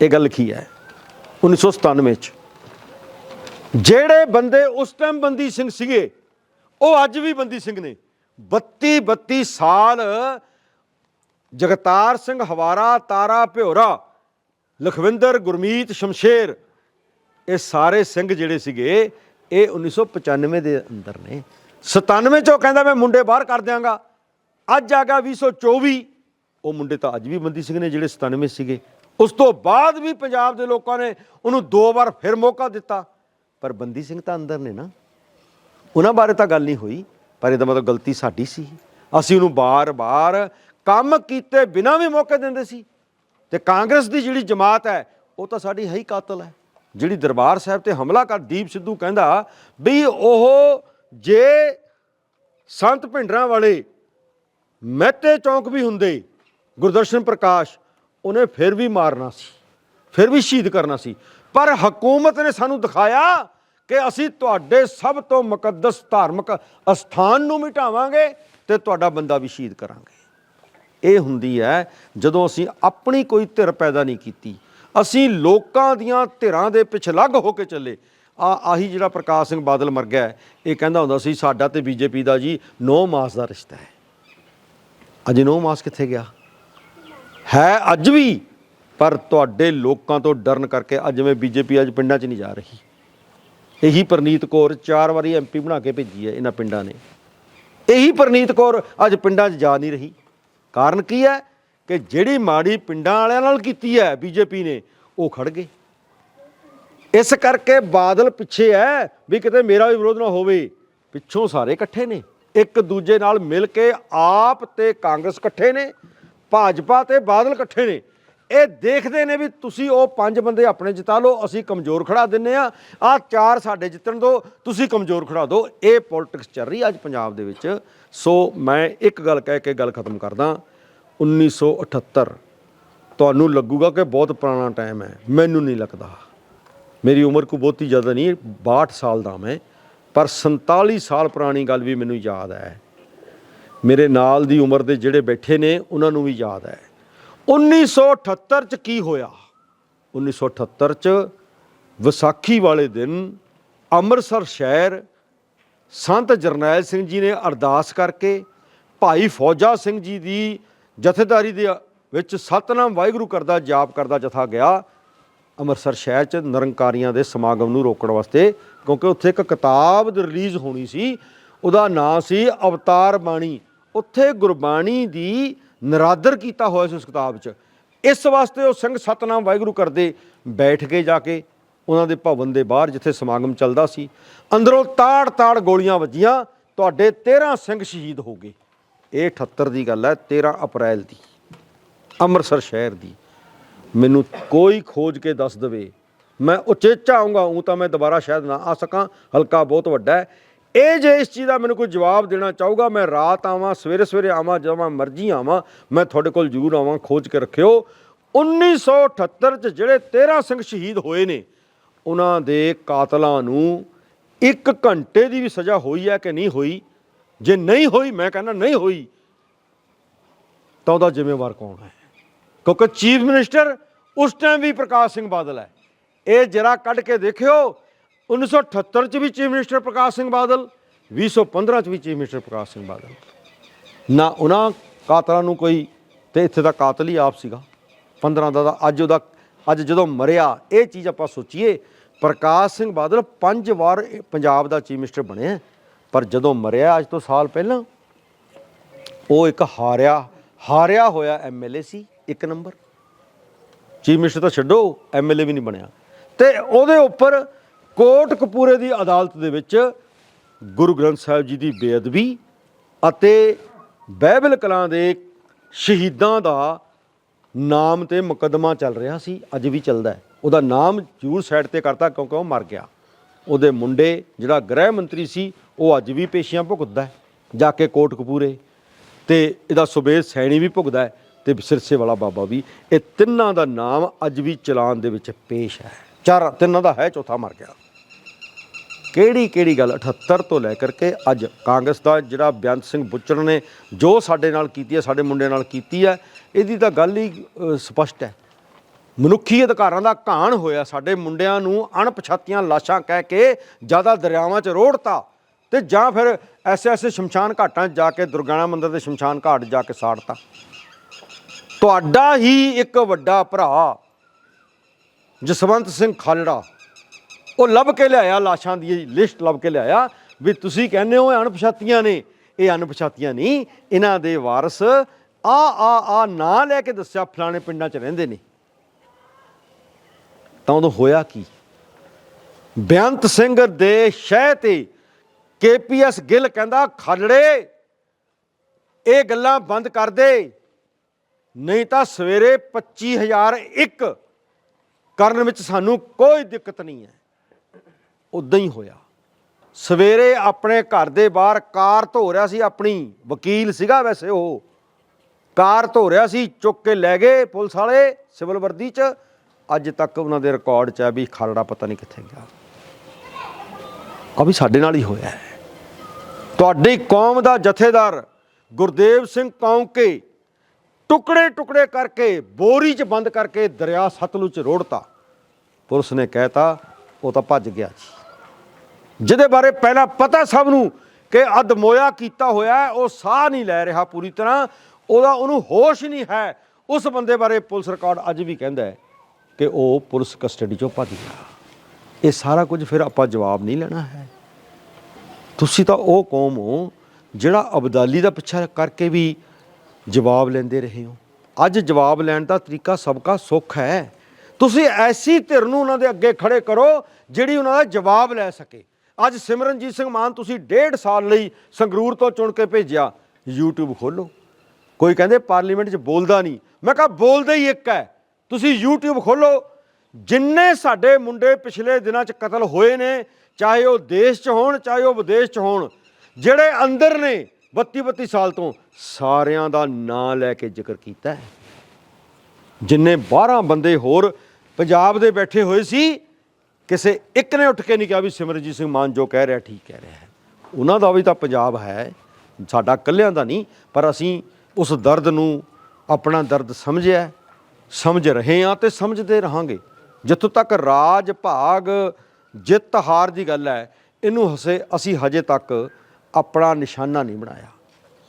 ਇਹ ਗੱਲ ਲਿਖੀ ਹੈ? 1997 ਚ। ਜਿਹੜੇ ਬੰਦੇ ਉਸ ਟਾਈਮ ਬੰਦੀ ਸਿੰਘ ਸੀਗੇ, ਉਹ ਅੱਜ ਵੀ ਬੰਦੀ ਸਿੰਘ ਨੇ। 32 32 ਸਾਲ ਜਗਤਾਰ ਸਿੰਘ ਹਵਾਰਾ, ਤਾਰਾ ਭਿਓਰਾ, ਲਖਵਿੰਦਰ, ਗੁਰਮੀਤ, ਸ਼ਮਸ਼ੇਰ, ਇਹ ਸਾਰੇ ਸਿੰਘ ਜਿਹੜੇ ਸੀਗੇ, ਇਹ 1995 ਦੇ ਅੰਦਰ ਨੇ। 97 ਚੋਂ ਕਹਿੰਦਾ, ਮੈਂ ਮੁੰਡੇ ਬਾਹਰ ਕਰ ਦਿਆਂਗਾ। ਅੱਜ ਆ ਗਿਆ 2024 ਉਹ ਮੁੰਡੇ ਤਾਂ ਅੱਜ ਵੀ ਬੰਦੀ ਸਿੰਘ ਨੇ, ਜਿਹੜੇ 97 ਸੀਗੇ। ਉਸ ਤੋਂ ਬਾਅਦ ਵੀ ਪੰਜਾਬ ਦੇ ਲੋਕਾਂ ਨੇ ਉਹਨੂੰ ਦੋ ਵਾਰ ਫਿਰ ਮੌਕਾ ਦਿੱਤਾ। ਪਰ ਬੰਦੀ ਸਿੰਘ ਤਾਂ ਅੰਦਰ ਨੇ ਨਾ। ਉਹਨਾਂ ਬਾਰੇ ਤਾਂ ਗੱਲ ਨਹੀਂ ਹੋਈ, ਪਰ ਇਹਦਾ ਮਤਲਬ ਗਲਤੀ ਸਾਡੀ ਸੀ। ਅਸੀਂ ਉਹਨੂੰ ਬਾਰ-ਬਾਰ ਕੰਮ ਕੀਤੇ ਬਿਨਾਂ ਵੀ ਮੌਕੇ ਦਿੰਦੇ ਸੀ। ਤੇ ਕਾਂਗਰਸ ਦੀ ਜਿਹੜੀ ਜਮਾਤ ਹੈ, ਉਹ ਤਾਂ ਸਾਡੀ ਹੈ ਹੀ ਕਾਤਲ ਹੈ। ਜਿਹੜੀ ਦਰਬਾਰ ਸਾਹਿਬ ਤੇ ਹਮਲਾ ਕਰ ਦੀਪ ਸਿੱਧੂ ਕਹਿੰਦਾ ਵੀ ਉਹ ਜੇ ਸੰਤ ਭਿੰਡਰਾਂ ਵਾਲੇ ਮਹਿਤੇ ਚੌਂਕ ਵੀ ਹੁੰਦੇ, ਗੁਰਦਰਸ਼ਨ ਪ੍ਰਕਾਸ਼ ਉਹਨੇ ਫਿਰ ਵੀ ਮਾਰਨਾ ਸੀ, ਫਿਰ ਵੀ ਸ਼ਹੀਦ ਕਰਨਾ ਸੀ। ਪਰ ਹਕੂਮਤ ਨੇ ਸਾਨੂੰ ਦਿਖਾਇਆ ਕਿ ਅਸੀਂ ਤੁਹਾਡੇ ਸਭ ਤੋਂ ਮੁਕੱਦਸ ਧਾਰਮਿਕ ਅਸਥਾਨ ਨੂੰ ਮਿਟਾਵਾਂਗੇ ਤੇ ਤੁਹਾਡਾ ਬੰਦਾ ਵੀ ਸ਼ਹੀਦ ਕਰਾਂਗੇ। ਇਹ ਹੁੰਦੀ ਹੈ, ਜਦੋਂ ਅਸੀਂ ਆਪਣੀ ਕੋਈ ਧਿਰ ਪੈਦਾ ਨਹੀਂ ਕੀਤੀ, ਅਸੀਂ ਲੋਕਾਂ ਦੀਆਂ ਧਿਰਾਂ ਦੇ ਪਿੱਛੇ ਪਿਛਲੱਗ ਹੋ ਕੇ ਚੱਲੇ। ਆ, ਆਹੀ ਜਿਹੜਾ ਪ੍ਰਕਾਸ਼ ਸਿੰਘ ਬਾਦਲ ਮਰ ਗਿਆ ਇਹ ਕਹਿੰਦਾ ਹੁੰਦਾ ਸੀ, ਸਾਡਾ ਤੇ ਬੀਜੇਪੀ ਦਾ ਜੀ 9 ਮਾਸ ਦਾ ਰਿਸ਼ਤਾ ਹੈ। ਅਜੇ 9 ਮਾਸ ਕਿੱਥੇ ਗਿਆ? ਹੈ ਅੱਜ ਵੀ, ਪਰ ਤੁਹਾਡੇ ਲੋਕਾਂ ਤੋਂ ਡਰਨ ਕਰਕੇ ਅੱਜ ਮੈਂ ਬੀਜੇਪੀ ਅੱਜ ਪਿੰਡਾਂ 'ਚ ਨਹੀਂ ਜਾ ਰਹੀ। ਇਹੀ ਪ੍ਰਨੀਤ ਕੌਰ ਚਾਰ ਵਾਰੀ ਐਮਪੀ ਬਣਾ ਕੇ ਭੇਜੀ ਹੈ ਇਹਨਾਂ ਪਿੰਡਾਂ ਨੇ। ਇਹੀ ਪ੍ਰਨੀਤ ਕੌਰ ਅੱਜ ਪਿੰਡਾਂ 'ਚ ਜਾ ਨਹੀਂ ਰਹੀ। ਕਾਰਨ ਕੀ ਹੈ ਕਿ ਜਿਹੜੀ ਮਾੜੀ ਪਿੰਡਾਂ ਵਾਲਿਆਂ ਨਾਲ ਕੀਤੀ ਹੈ ਬੀਜੇਪੀ ਨੇ, ਉਹ ਖੜ ਗਏ। ਇਸ ਕਰਕੇ ਬਾਦਲ ਪਿੱਛੇ ਹੈ ਵੀ ਕਿਤੇ ਮੇਰਾ ਵੀ ਵਿਰੋਧ ਨਾ ਹੋਵੇ। ਪਿੱਛੋਂ ਸਾਰੇ ਇਕੱਠੇ ਨੇ। ਇੱਕ ਦੂਜੇ ਨਾਲ ਮਿਲ ਕੇ ਆਪ ਤੇ ਕਾਂਗਰਸ ਇਕੱਠੇ ਨੇ। ਭਾਜਪਾ ਤੇ ਬਾਦਲ ਇਕੱਠੇ ਨੇ। ਇਹ ਦੇਖਦੇ ਨੇ ਵੀ ਤੁਸੀਂ ਉਹ ਪੰਜ ਬੰਦੇ ਆਪਣੇ ਜਿਤਾ ਲਓ, ਅਸੀਂ ਕਮਜ਼ੋਰ ਖੜਾ ਦਿੰਨੇ ਆ। ਆ ਚਾਰ ਸਾਡੇ ਜਿੱਤਣ ਦੋ, ਤੁਸੀਂ ਕਮਜ਼ੋਰ ਖੜਾ ਦਿਓ ਇਹ ਪੋਲਿਟਿਕਸ ਚੱਲ ਰਹੀ ਅੱਜ ਪੰਜਾਬ ਦੇ ਵਿੱਚ। ਸੋ ਮੈਂ ਇੱਕ ਗੱਲ ਕਹਿ ਕੇ ਗੱਲ ਖਤਮ ਕਰਦਾ। 1978 ਤੁਹਾਨੂੰ ਲੱਗੂਗਾ ਕਿ ਬਹੁਤ ਪੁਰਾਣਾ ਟਾਈਮ ਹੈ। ਮੈਨੂੰ ਨਹੀਂ ਲੱਗਦਾ। ਮੇਰੀ ਉਮਰ ਕੋ ਬਹੁਤੀ ਜ਼ਿਆਦਾ ਨਹੀਂ 62 ਸਾਲ ਦਾ ਮੈਂ। ਪਰ 47 ਸਾਲ ਪੁਰਾਣੀ ਗੱਲ ਵੀ ਮੈਨੂੰ ਯਾਦ ਹੈ। ਮੇਰੇ ਨਾਲ ਦੀ ਉਮਰ ਦੇ ਜਿਹੜੇ ਬੈਠੇ ਨੇ, ਉਹਨਾਂ ਨੂੰ ਵੀ ਯਾਦ ਹੈ। 1978 ਚ ਕੀ ਹੋਇਆ? 1978 ਚ ਵਿਸਾਖੀ ਵਾਲੇ ਦਿਨ ਅੰਮ੍ਰਿਤਸਰ ਸ਼ਹਿਰ ਸੰਤ ਜਰਨੈਲ ਸਿੰਘ ਜੀ ਨੇ ਅਰਦਾਸ ਕਰਕੇ ਭਾਈ ਫੌਜਾ ਸਿੰਘ ਜੀ ਦੀ ਜਥੇਦਾਰੀ ਦੇ ਵਿੱਚ ਸਤਨਾਮ ਵਾਹਿਗੁਰੂ ਕਰਦਾ, ਜਾਪ ਕਰਦਾ, ਜਥਾ ਗਿਆ। ਅੰਮ੍ਰਿਤਸਰ ਸ਼ਹਿਰ 'ਚ ਨਿਰੰਕਾਰੀਆਂ ਦੇ ਸਮਾਗਮ ਨੂੰ ਰੋਕਣ ਵਾਸਤੇ, ਕਿਉਂਕਿ ਉੱਥੇ ਇੱਕ ਕਿਤਾਬ ਰਿਲੀਜ਼ ਹੋਣੀ ਸੀ। ਉਹਦਾ ਨਾਂ ਸੀ ਅਵਤਾਰ ਬਾਣੀ। ਉੱਥੇ ਗੁਰਬਾਣੀ ਦੀ ਨਰਾਦਰ ਕੀਤਾ ਹੋਇਆ ਸੀ ਉਸ ਕਿਤਾਬ 'ਚ। ਇਸ ਵਾਸਤੇ ਉਹ ਸਿੰਘ ਸਤਨਾਮ ਵਾਹਿਗੁਰੂ ਕਰਦੇ ਬੈਠ ਕੇ ਜਾ ਕੇ ਉਹਨਾਂ ਦੇ ਭਵਨ ਦੇ ਬਾਹਰ ਜਿੱਥੇ ਸਮਾਗਮ ਚੱਲਦਾ ਸੀ, ਅੰਦਰੋਂ ਤਾੜ-ਤਾੜ ਗੋਲੀਆਂ ਵੱਜੀਆਂ, ਤੁਹਾਡੇ 13 ਸਿੰਘ ਸ਼ਹੀਦ ਹੋ ਗਏ। ਇਹ 78 ਦੀ ਗੱਲ ਹੈ 13 ਅਪ੍ਰੈਲ ਦੀ, ਅੰਮ੍ਰਿਤਸਰ ਸ਼ਹਿਰ ਦੀ। ਮੈਨੂੰ ਕੋਈ ਖੋਜ ਕੇ ਦੱਸ ਦੇਵੇ। ਮੈਂ ਉਚੇਚਾ ਆਉਂਗਾ ਉਹ ਤਾਂ ਮੈਂ ਦੁਬਾਰਾ ਸ਼ਾਇਦ ਨਾ ਆ ਸਕਾਂ, ਹਲਕਾ ਬਹੁਤ ਵੱਡਾ ਹੈ। ਇਹ ਜੇ ਇਸ ਚੀਜ਼ ਦਾ ਮੈਨੂੰ ਕੋਈ ਜਵਾਬ ਦੇਣਾ ਚਾਹੂਗਾ, ਮੈਂ ਰਾਤ ਆਵਾਂ, ਸਵੇਰੇ ਸਵੇਰੇ ਆਵਾਂ ਜਦੋਂ ਮਰਜ਼ੀ ਆਵਾਂ, ਮੈਂ ਤੁਹਾਡੇ ਕੋਲ ਜ਼ਰੂਰ ਆਵਾਂ, ਖੋਜ ਕੇ ਰੱਖਿਓ। 1978 ਚ ਜਿਹੜੇ 13 ਸਿੰਘ ਸ਼ਹੀਦ ਹੋਏ ਨੇ, ਉਹਨਾਂ ਦੇ ਕਾਤਲਾਂ ਨੂੰ 1 ਘੰਟੇ ਦੀ ਵੀ ਸਜ਼ਾ ਹੋਈ ਹੈ ਕਿ ਨਹੀਂ ਹੋਈ? ਜੇ ਨਹੀਂ ਹੋਈ, ਮੈਂ ਕਹਿੰਦਾ ਨਹੀਂ ਹੋਈ, ਤਾਂ ਉਹਦਾ ਜ਼ਿੰਮੇਵਾਰ ਕੌਣ ਹੈ? ਕਿਉਂਕਿ ਚੀਫ ਮਿਨਿਸਟਰ ਉਸ ਟਾਈਮ ਵੀ ਪ੍ਰਕਾਸ਼ ਸਿੰਘ ਬਾਦਲ ਹੈ। ਇਹ ਜਰਾ ਕੱਢ ਕੇ ਦੇਖਿਓ 1978 ਚ ਵੀ ਚੀਫ ਮਿਨਿਸਟਰ ਪ੍ਰਕਾਸ਼ ਸਿੰਘ ਬਾਦਲ 2015 ਚ ਵੀ ਚੀਫ ਮਿਨਿਸਟਰ ਪ੍ਰਕਾਸ਼ ਸਿੰਘ ਬਾਦਲ। ਨਾ ਉਹਨਾਂ ਕਾਤਲਾਂ ਨੂੰ ਕੋਈ, ਤੇ ਇੱਥੇ ਦਾ ਕਾਤਲ ਹੀ ਆਪ ਸੀਗਾ। 15 ਦਾ ਤਾਂ ਅੱਜ ਉਹਦਾ, ਅੱਜ ਜਦੋਂ ਮਰਿਆ, ਇਹ ਚੀਜ਼ ਆਪਾਂ ਸੋਚੀਏ, ਪ੍ਰਕਾਸ਼ ਸਿੰਘ ਬਾਦਲ ਪੰਜ ਵਾਰ ਪੰਜਾਬ ਦਾ ਚੀਫ ਮਿਨਿਸਟਰ ਬਣਿਆ ਪਰ ਜਦੋਂ ਮਰਿਆ ਅੱਜ ਤੋਂ ਸਾਲ ਪਹਿਲਾਂ, ਉਹ ਇੱਕ ਹਾਰਿਆ ਹਾਰਿਆ ਹੋਇਆ ਐਮਐਲਏ ਸੀ, ਇੱਕ ਨੰਬਰ। ਚੀਫ ਮਿਨਿਸਟਰ ਤਾਂ ਛੱਡੋ ਐਮਐਲਏ ਵੀ ਨਹੀਂ ਬਣਿਆ। ਤੇ ਉਹਦੇ ਉੱਪਰ ਕੋਟ ਕਪੂਰੇ ਦੀ ਅਦਾਲਤ ਦੇ ਵਿੱਚ ਗੁਰੂ ਗ੍ਰੰਥ ਸਾਹਿਬ ਜੀ ਦੀ ਬੇਅਦਬੀ ਅਤੇ ਬਾਈਬਲ ਕਲਾਂ ਦੇ ਸ਼ਹੀਦਾਂ ਦਾ ਨਾਮ ਤੇ ਮੁਕੱਦਮਾ ਚੱਲ ਰਿਹਾ ਸੀ, ਅੱਜ ਵੀ ਚੱਲਦਾ ਹੈ। ਉਹਦਾ ਨਾਮ ਜ਼ਰੂਰ ਸਾਈਡ ਤੇ ਕਰਤਾ ਕਿਉਂਕਿ ਉਹ ਮਰ ਗਿਆ। ਉਹਦੇ ਮੁੰਡੇ, ਜਿਹੜਾ ਗ੍ਰਹਿ ਮੰਤਰੀ ਸੀ, ਉਹ ਅੱਜ ਵੀ ਪੇਸ਼ੀਆਂ ਭੁਗਤਦਾ ਹੈ, ਜਾ ਕੇ ਕੋਟ ਕਪੂਰੇ ਤੇ ਇਹਦਾ ਸੁਬੇਦ ਸੈਣੀ ਵੀ ਭੁਗਦਾ ਹੈ ਤੇ ਸਿਰਸੇ ਵਾਲਾ ਬਾਬਾ ਵੀ। ਇਹ ਤਿੰਨਾਂ ਦਾ ਨਾਮ ਅੱਜ ਵੀ ਚਲਾਨ ਦੇ ਵਿੱਚ ਪੇਸ਼ ਹੈ। ਚਾਰ, ਤਿੰਨਾਂ ਦਾ ਹੈ, ਚੌਥਾ ਮਰ ਗਿਆ। ਕਿਹੜੀ ਕਿਹੜੀ ਗੱਲ 78 ਤੋਂ ਲੈ ਕਰਕੇ ਅੱਜ ਕਾਂਗਰਸ ਦਾ ਜਿਹੜਾ ਬੇਅੰਤ ਸਿੰਘ ਬੁੱਚੜ ਨੇ ਜੋ ਸਾਡੇ ਨਾਲ ਕੀਤੀ ਹੈ ਸਾਡੇ ਮੁੰਡੇ ਨਾਲ ਕੀਤੀ ਹੈ ਇਹਦੀ ਤਾਂ ਗੱਲ ਹੀ ਅ, ਸਪਸ਼ਟ ਹੈ। ਮਨੁੱਖੀ ਅਧਿਕਾਰਾਂ ਦਾ ਘਾਣ ਹੋਇਆ ਸਾਡੇ ਮੁੰਡਿਆਂ ਨੂੰ ਅਣਪਛਾਤੀਆਂ ਲਾਸ਼ਾਂ ਕਹਿ ਕੇ ਜ਼ਿਆਦਾ ਦਰਿਆਵਾਂ 'ਚ ਰੋੜਤਾ ਤੇ ਜਾਂ ਫਿਰ ਐਸੇ ਐਸੇ ਸ਼ਮਸ਼ਾਨ ਘਾਟਾਂ 'ਚ ਜਾ ਕੇ ਦੁਰਗਾਣਾ ਮੰਦਿਰ ਦੇ ਸ਼ਮਸ਼ਾਨ ਘਾਟ ਜਾ ਕੇ ਸਾੜਤਾ। ਤੁਹਾਡਾ ਹੀ ਇੱਕ ਵੱਡਾ ਭਰਾ ਜਸਵੰਤ ਸਿੰਘ ਖਾਲੜਾ ਉਹ ਲੱਭ ਕੇ ਲਿਆਇਆ, ਲਾਸ਼ਾਂ ਦੀ ਲਿਸਟ ਲੱਭ ਕੇ ਲਿਆਇਆ ਵੀ ਤੁਸੀਂ ਕਹਿੰਦੇ ਹੋ ਇਹ ਅਣਪਛਾਤੀਆਂ ਨੇ। ਇਹ ਅਣਪਛਾਤੀਆਂ ਨਹੀਂ, ਇਹਨਾਂ ਦੇ ਵਾਰਸ ਆ ਆ ਆ ਨਾਂ ਲੈ ਕੇ ਦੱਸਿਆ ਫਲਾਣੇ ਪਿੰਡਾਂ 'ਚ ਰਹਿੰਦੇ ਨੇ। ਤਾਂ ਉਦੋਂ ਹੋਇਆ ਕੀ? ਬੇਅੰਤ ਸਿੰਘ ਦੇ ਸ਼ਹਿ ਤੇ ਕੇਪੀਐਸ ਗਿੱਲ ਕਹਿੰਦਾ, ਖਾਲੜੇ, ਇਹ ਗੱਲਾਂ ਬੰਦ ਕਰ ਦੇ। ਨਹੀਂ ਤਾਂ ਸਵੇਰੇ 25001 ਕਰਨ ਵਿੱਚ ਸਾਨੂੰ ਕੋਈ ਦਿੱਕਤ ਨਹੀਂ ਹੈ। ਉਦਾਂ ਹੀ ਹੋਇਆ। ਸਵੇਰੇ ਆਪਣੇ ਘਰ ਦੇ ਬਾਹਰ ਕਾਰ ਧੋ ਰਿਹਾ ਸੀ, ਆਪਣੀ ਵਕੀਲ ਸੀਗਾ ਵੈਸੇ ਉਹ। ਕਾਰ ਧੋ ਰਿਹਾ ਸੀ, ਚੁੱਕ ਕੇ ਲੈ ਗਏ ਪੁਲਿਸ ਵਾਲੇ ਸਿਵਲ ਵਰਦੀ 'ਚ। ਅੱਜ ਤੱਕ ਉਹਨਾਂ ਦੇ ਰਿਕਾਰਡ 'ਚ ਆ ਵੀ ਖਾਲੜਾ ਪਤਾ ਨਹੀਂ ਕਿੱਥੇ ਗਿਆ। ਆ ਵੀ ਸਾਡੇ ਨਾਲ ਹੀ ਹੋਇਆ ਹੈ। ਤੁਹਾਡੀ ਕੌਮ ਦਾ ਜਥੇਦਾਰ ਗੁਰਦੇਵ ਸਿੰਘ ਕੌਂਕੇ ਟੁਕੜੇ ਟੁਕੜੇ ਕਰਕੇ, ਬੋਰੀ 'ਚ ਬੰਦ ਕਰਕੇ ਦਰਿਆ ਸਤਲੁਜ 'ਚ ਰੋੜਤਾ। ਪੁਲਿਸ ਨੇ ਕਹਿਤਾ, ਉਹ ਤਾਂ ਭੱਜ ਗਿਆ ਜੀ। ਜਿਹਦੇ ਬਾਰੇ ਪਹਿਲਾਂ ਪਤਾ ਸਭ ਨੂੰ ਕਿ ਅਦਮੋਇਆ ਕੀਤਾ ਹੋਇਆ ਉਹ ਸਾਹ ਨਹੀਂ ਲੈ ਰਿਹਾ ਪੂਰੀ ਤਰ੍ਹਾਂ, ਉਹਦਾ ਉਹਨੂੰ ਹੋਸ਼ ਨਹੀਂ ਹੈ। ਉਸ ਬੰਦੇ ਬਾਰੇ ਪੁਲਿਸ ਰਿਕਾਰਡ ਅੱਜ ਵੀ ਕਹਿੰਦਾ ਹੈ ਕਿ ਉਹ ਪੁਲਿਸ ਕਸਟਡੀ 'ਚੋਂ ਭੱਜ ਗਿਆ। ਇਹ ਸਾਰਾ ਕੁਝ ਫਿਰ ਆਪਾਂ ਜਵਾਬ ਨਹੀਂ ਲੈਣਾ ਹੈ। ਤੁਸੀਂ ਤਾਂ ਉਹ ਕੌਮ ਹੋ ਜਿਹੜਾ ਅਬਦਾਲੀ ਦਾ ਪਿੱਛਾ ਕਰਕੇ ਵੀ ਜਵਾਬ ਲੈਂਦੇ ਰਹੇ ਹੋ। ਅੱਜ ਜਵਾਬ ਲੈਣ ਦਾ ਤਰੀਕਾ ਸਬਕਾ ਸੁੱਖ ਹੈ। ਤੁਸੀਂ ਐਸੀ ਧਿਰ ਨੂੰ ਉਹਨਾਂ ਦੇ ਅੱਗੇ ਖੜੇ ਕਰੋ ਜਿਹੜੀ ਉਹਨਾਂ ਦਾ ਜਵਾਬ ਲੈ ਸਕੇ। ਅੱਜ ਸਿਮਰਨਜੀਤ ਸਿੰਘ ਮਾਨ ਤੁਸੀਂ ਡੇਢ ਸਾਲ ਲਈ ਸੰਗਰੂਰ ਤੋਂ ਚੁਣ ਕੇ ਭੇਜਿਆ। YouTube ਖੋਲੋ। ਕੋਈ ਕਹਿੰਦੇ ਪਾਰਲੀਮੈਂਟ 'ਚ ਬੋਲਦਾ ਨਹੀਂ। ਮੈਂ ਕਿਹਾ ਬੋਲਦਾ ਹੀ ਇੱਕ ਹੈ। ਤੁਸੀਂ YouTube ਖੋਲੋ। ਜਿੰਨੇ ਸਾਡੇ ਮੁੰਡੇ ਪਿਛਲੇ ਦਿਨਾਂ 'ਚ ਕਤਲ ਹੋਏ ਨੇ, ਚਾਹੇ ਉਹ ਦੇਸ਼ 'ਚ ਹੋਣ, ਚਾਹੇ ਉਹ ਵਿਦੇਸ਼ 'ਚ ਹੋਣ, ਜਿਹੜੇ ਅੰਦਰ ਨੇ 32 32 ਸਾਲ ਤੋਂ, ਸਾਰਿਆਂ ਦਾ ਨਾਂ ਲੈ ਕੇ ਜ਼ਿਕਰ ਕੀਤਾ ਹੈ। ਜਿੰਨੇ 12 ਬੰਦੇ ਹੋਰ ਪੰਜਾਬ ਦੇ ਬੈਠੇ ਹੋਏ ਸੀ ਕਿਸੇ ਇੱਕ ਨੇ ਉੱਠ ਕੇ ਨਹੀਂ ਕਿਹਾ ਵੀ ਸਿਮਰਜੀਤ ਸਿੰਘ ਮਾਨ ਜੋ ਕਹਿ ਰਿਹਾ, ਠੀਕ ਕਹਿ ਰਿਹਾ ਹੈ। ਉਹਨਾਂ ਦਾ ਵੀ ਤਾਂ ਪੰਜਾਬ ਹੈ, ਸਾਡਾ ਇਕੱਲਿਆਂ ਦਾ ਨਹੀਂ, ਪਰ ਅਸੀਂ ਉਸ ਦਰਦ ਨੂੰ ਆਪਣਾ ਦਰਦ ਸਮਝਿਆ, ਸਮਝ ਰਹੇ ਹਾਂ ਤੇ ਸਮਝਦੇ ਰਹਾਂਗੇ। ਜਿੱਥੋਂ ਤੱਕ ਰਾਜ, ਭਾਗ, ਜਿੱਤ, ਹਾਰ ਦੀ ਗੱਲ ਹੈ, ਇਹਨੂੰ ਹਸੇ ਅਸੀਂ ਹਜੇ ਤੱਕ ਆਪਣਾ ਨਿਸ਼ਾਨਾ ਨਹੀਂ ਬਣਾਇਆ।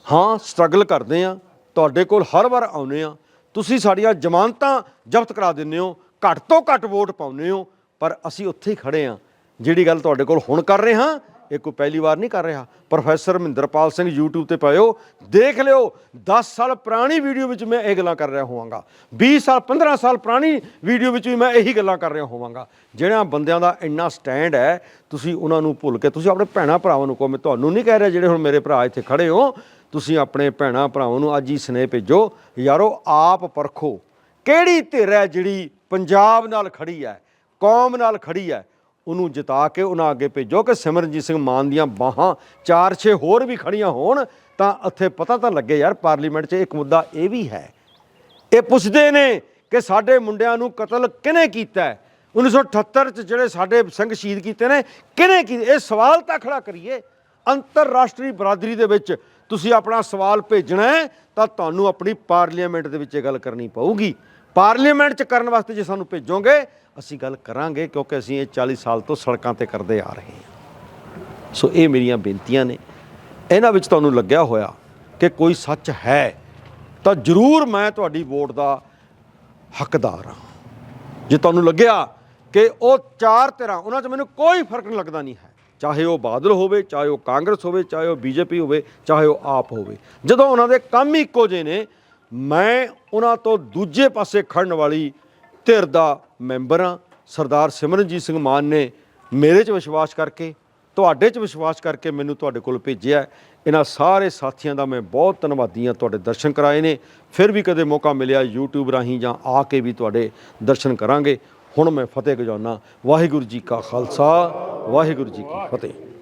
ਹਾਂ ਸਟਰਗਲ ਕਰਦੇ ਆ ਤੁਹਾਡੇ ਕੋਲ ਹਰ ਵਾਰ ਆਉਨੇ ਆ ਤੁਸੀਂ ਸਾਡੀਆਂ ਜ਼ਮਾਨਤਾਂ ਜ਼ਬਤ ਕਰਾ ਦਿੰਦੇ ਹੋ, ਘੱਟ ਤੋਂ ਘੱਟ ਵੋਟ ਪਾਉਂਦੇ ਹੋ ਪਰ ਅਸੀਂ ਉੱਥੇ ਹੀ ਖੜੇ ਆ ਜਿਹੜੀ ਗੱਲ ਤੁਹਾਡੇ ਕੋਲ ਹੁਣ ਕਰ ਰਹੇ ਹਾਂ ਇਹ ਕੋਈ ਪਹਿਲੀ ਵਾਰ ਨਹੀਂ ਕਰ ਰਿਹਾ। ਪ੍ਰੋਫੈਸਰ ਮਹਿੰਦਰਪਾਲ ਸਿੰਘ YouTube ਤੇ ਪਾਇਓ ਦੇਖ ਲਿਓ 10 ਸਾਲ ਪੁਰਾਣੀ ਵੀਡੀਓ ਵਿੱਚ ਮੈਂ ਇਹ ਗੱਲਾਂ ਕਰ ਰਿਹਾ ਹੋਵਾਂਗਾ। 20 ਸਾਲ 15 ਸਾਲ ਪੁਰਾਣੀ ਵੀਡੀਓ ਵਿੱਚ ਵੀ ਮੈਂ ਇਹੀ ਗੱਲਾਂ ਕਰ ਰਿਹਾ ਹੋਵਾਂਗਾ। ਜਿਹੜਿਆਂ ਬੰਦਿਆਂ ਦਾ ਇੰਨਾ ਸਟੈਂਡ ਹੈ, ਤੁਸੀਂ ਉਹਨਾਂ ਨੂੰ ਭੁੱਲ ਕੇ, ਤੁਸੀਂ ਆਪਣੇ ਭੈਣਾ ਭਰਾਵਾਂ ਨੂੰ ਕਹੋ, ਮੈਂ ਤੁਹਾਨੂੰ ਨਹੀਂ ਕਹਿ ਰਿਹਾ ਜਿਹੜੇ ਹੁਣ ਮੇਰੇ ਭਰਾ ਇੱਥੇ ਖੜੇ ਹੋ। ਤੁਸੀਂ ਆਪਣੇ ਭੈਣਾ ਭਰਾਵਾਂ ਨੂੰ ਅੱਜ ਹੀ ਸਨੇਹ ਭੇਜੋ। ਯਾਰੋ, ਆਪ ਪਰਖੋ। ਕਿਹੜੀ ਧਿਰ ਹੈ ਜਿਹੜੀ ਪੰਜਾਬ ਨਾਲ ਖੜੀ ਹੈ? ਕੌਮ ਨਾਲ ਖੜੀ ਹੈ ਉਹਨੂੰ ਜਿਤਾ ਕੇ ਉਹਨਾਂ ਅੱਗੇ ਭੇਜੋ ਕਿ ਸਿਮਰਨਜੀਤ ਸਿੰਘ ਮਾਨ ਦੀਆਂ ਬਾਹਾਂ ਚਾਰ ਛੇ ਹੋਰ ਵੀ ਖੜੀਆਂ ਹੋਣ, ਤਾਂ ਉੱਥੇ ਪਤਾ ਤਾਂ ਲੱਗੇ ਯਾਰ ਪਾਰਲੀਮੈਂਟ 'ਚ ਇੱਕ ਮੁੱਦਾ ਇਹ ਵੀ ਹੈ। ਇਹ ਪੁੱਛਦੇ ਨੇ ਕਿ ਸਾਡੇ ਮੁੰਡਿਆਂ ਨੂੰ ਕਤਲ ਕਿਹਨੇ ਕੀਤਾ ਹੈ 1978 ਚ ਜਿਹੜੇ ਸਾਡੇ ਸਿੰਘ ਸ਼ਹੀਦ ਕੀਤੇ ਨੇ, ਕਿਹਨੇ ਕੀਤੇ? ਇਹ ਸਵਾਲ ਤਾਂ ਖੜਾ ਕਰੀਏ। ਅੰਤਰਰਾਸ਼ਟਰੀ ਬਰਾਦਰੀ ਦੇ ਵਿੱਚ ਤੁਸੀਂ ਆਪਣਾ ਸਵਾਲ ਭੇਜਣਾ ਹੈ ਤਾਂ ਤੁਹਾਨੂੰ ਆਪਣੀ ਪਾਰਲੀਮੈਂਟ ਦੇ ਵਿੱਚ ਇਹ ਗੱਲ ਕਰਨੀ ਪਊਗੀ। ਪਾਰਲੀਮੈਂਟ ਚ ਕਰਨ ਵਾਸਤੇ ਜੇ ਸਾਨੂੰ ਭੇਜੋਗੇ, ਅਸੀਂ ਗੱਲ ਕਰਾਂਗੇ ਕਿਉਂਕਿ ਅਸੀਂ ਇਹ 40 ਸਾਲ ਤੋਂ ਸੜਕਾਂ ਤੇ ਕਰਦੇ ਆ ਰਹੇ ਹਾਂ। ਸੋ ਇਹ ਮੇਰੀਆਂ ਬੇਨਤੀਆਂ ਨੇ। ਇਹਨਾਂ ਵਿੱਚ ਤੁਹਾਨੂੰ ਲੱਗਿਆ ਹੋਇਆ ਕਿ ਕੋਈ ਸੱਚ ਹੈ, ਤਾਂ ਜ਼ਰੂਰ ਮੈਂ ਤੁਹਾਡੀ ਵੋਟ ਦਾ ਹੱਕਦਾਰ ਹਾਂ। ਜੇ ਤੁਹਾਨੂੰ ਲੱਗਿਆ ਕਿ ਉਹ ਚਾਰ ਧਿਰਾਂ, ਉਹਨਾਂ 'ਚ ਮੈਨੂੰ ਕੋਈ ਫ਼ਰਕ ਨਹੀਂ ਲੱਗਦਾ ਨਹੀਂ ਹੈ। ਚਾਹੇ ਉਹ ਬਾਦਲ ਹੋਵੇ, ਚਾਹੇ ਉਹ ਕਾਂਗਰਸ ਹੋਵੇ, ਚਾਹੇ ਉਹ ਬੀਜੇਪੀ ਹੋਵੇ, ਚਾਹੇ ਉਹ ਆਪ ਹੋਵੇ। ਜਦੋਂ ਉਹਨਾਂ ਦੇ ਕੰਮ ਹੀ ਇੱਕੋ ਜਿਹੇ ਨੇ ਮੈਂ ਉਹਨਾਂ ਤੋਂ ਦੂਜੇ ਪਾਸੇ ਖੜਨ ਵਾਲੀ ਧਿਰ ਦਾ ਮੈਂਬਰ ਹਾਂ। ਸਰਦਾਰ ਸਿਮਰਨਜੀਤ ਸਿੰਘ ਮਾਨ ਨੇ ਮੇਰੇ 'ਚ ਵਿਸ਼ਵਾਸ ਕਰਕੇ, ਤੁਹਾਡੇ 'ਚ ਵਿਸ਼ਵਾਸ ਕਰਕੇ ਮੈਨੂੰ ਤੁਹਾਡੇ ਕੋਲ ਭੇਜਿਆ ਇਹਨਾਂ ਸਾਰੇ ਸਾਥੀਆਂ ਦਾ ਮੈਂ ਬਹੁਤ ਧੰਨਵਾਦੀ ਹਾਂ। ਤੁਹਾਡੇ ਦਰਸ਼ਨ ਕਰਾਏ ਨੇ। ਫਿਰ ਵੀ ਕਦੇ ਮੌਕਾ ਮਿਲਿਆ YouTube ਰਾਹੀਂ ਜਾਂ ਆ ਕੇ ਵੀ ਤੁਹਾਡੇ ਦਰਸ਼ਨ ਕਰਾਂਗੇ। ਹੁਣ ਮੈਂ ਫਤਿਹ ਗਜਾਉਣਾ ਵਾਹਿਗੁਰੂ ਜੀ ਕਾ ਖਾਲਸਾ, ਵਾਹਿਗੁਰੂ ਜੀ ਕੀ ਫਤਿਹ।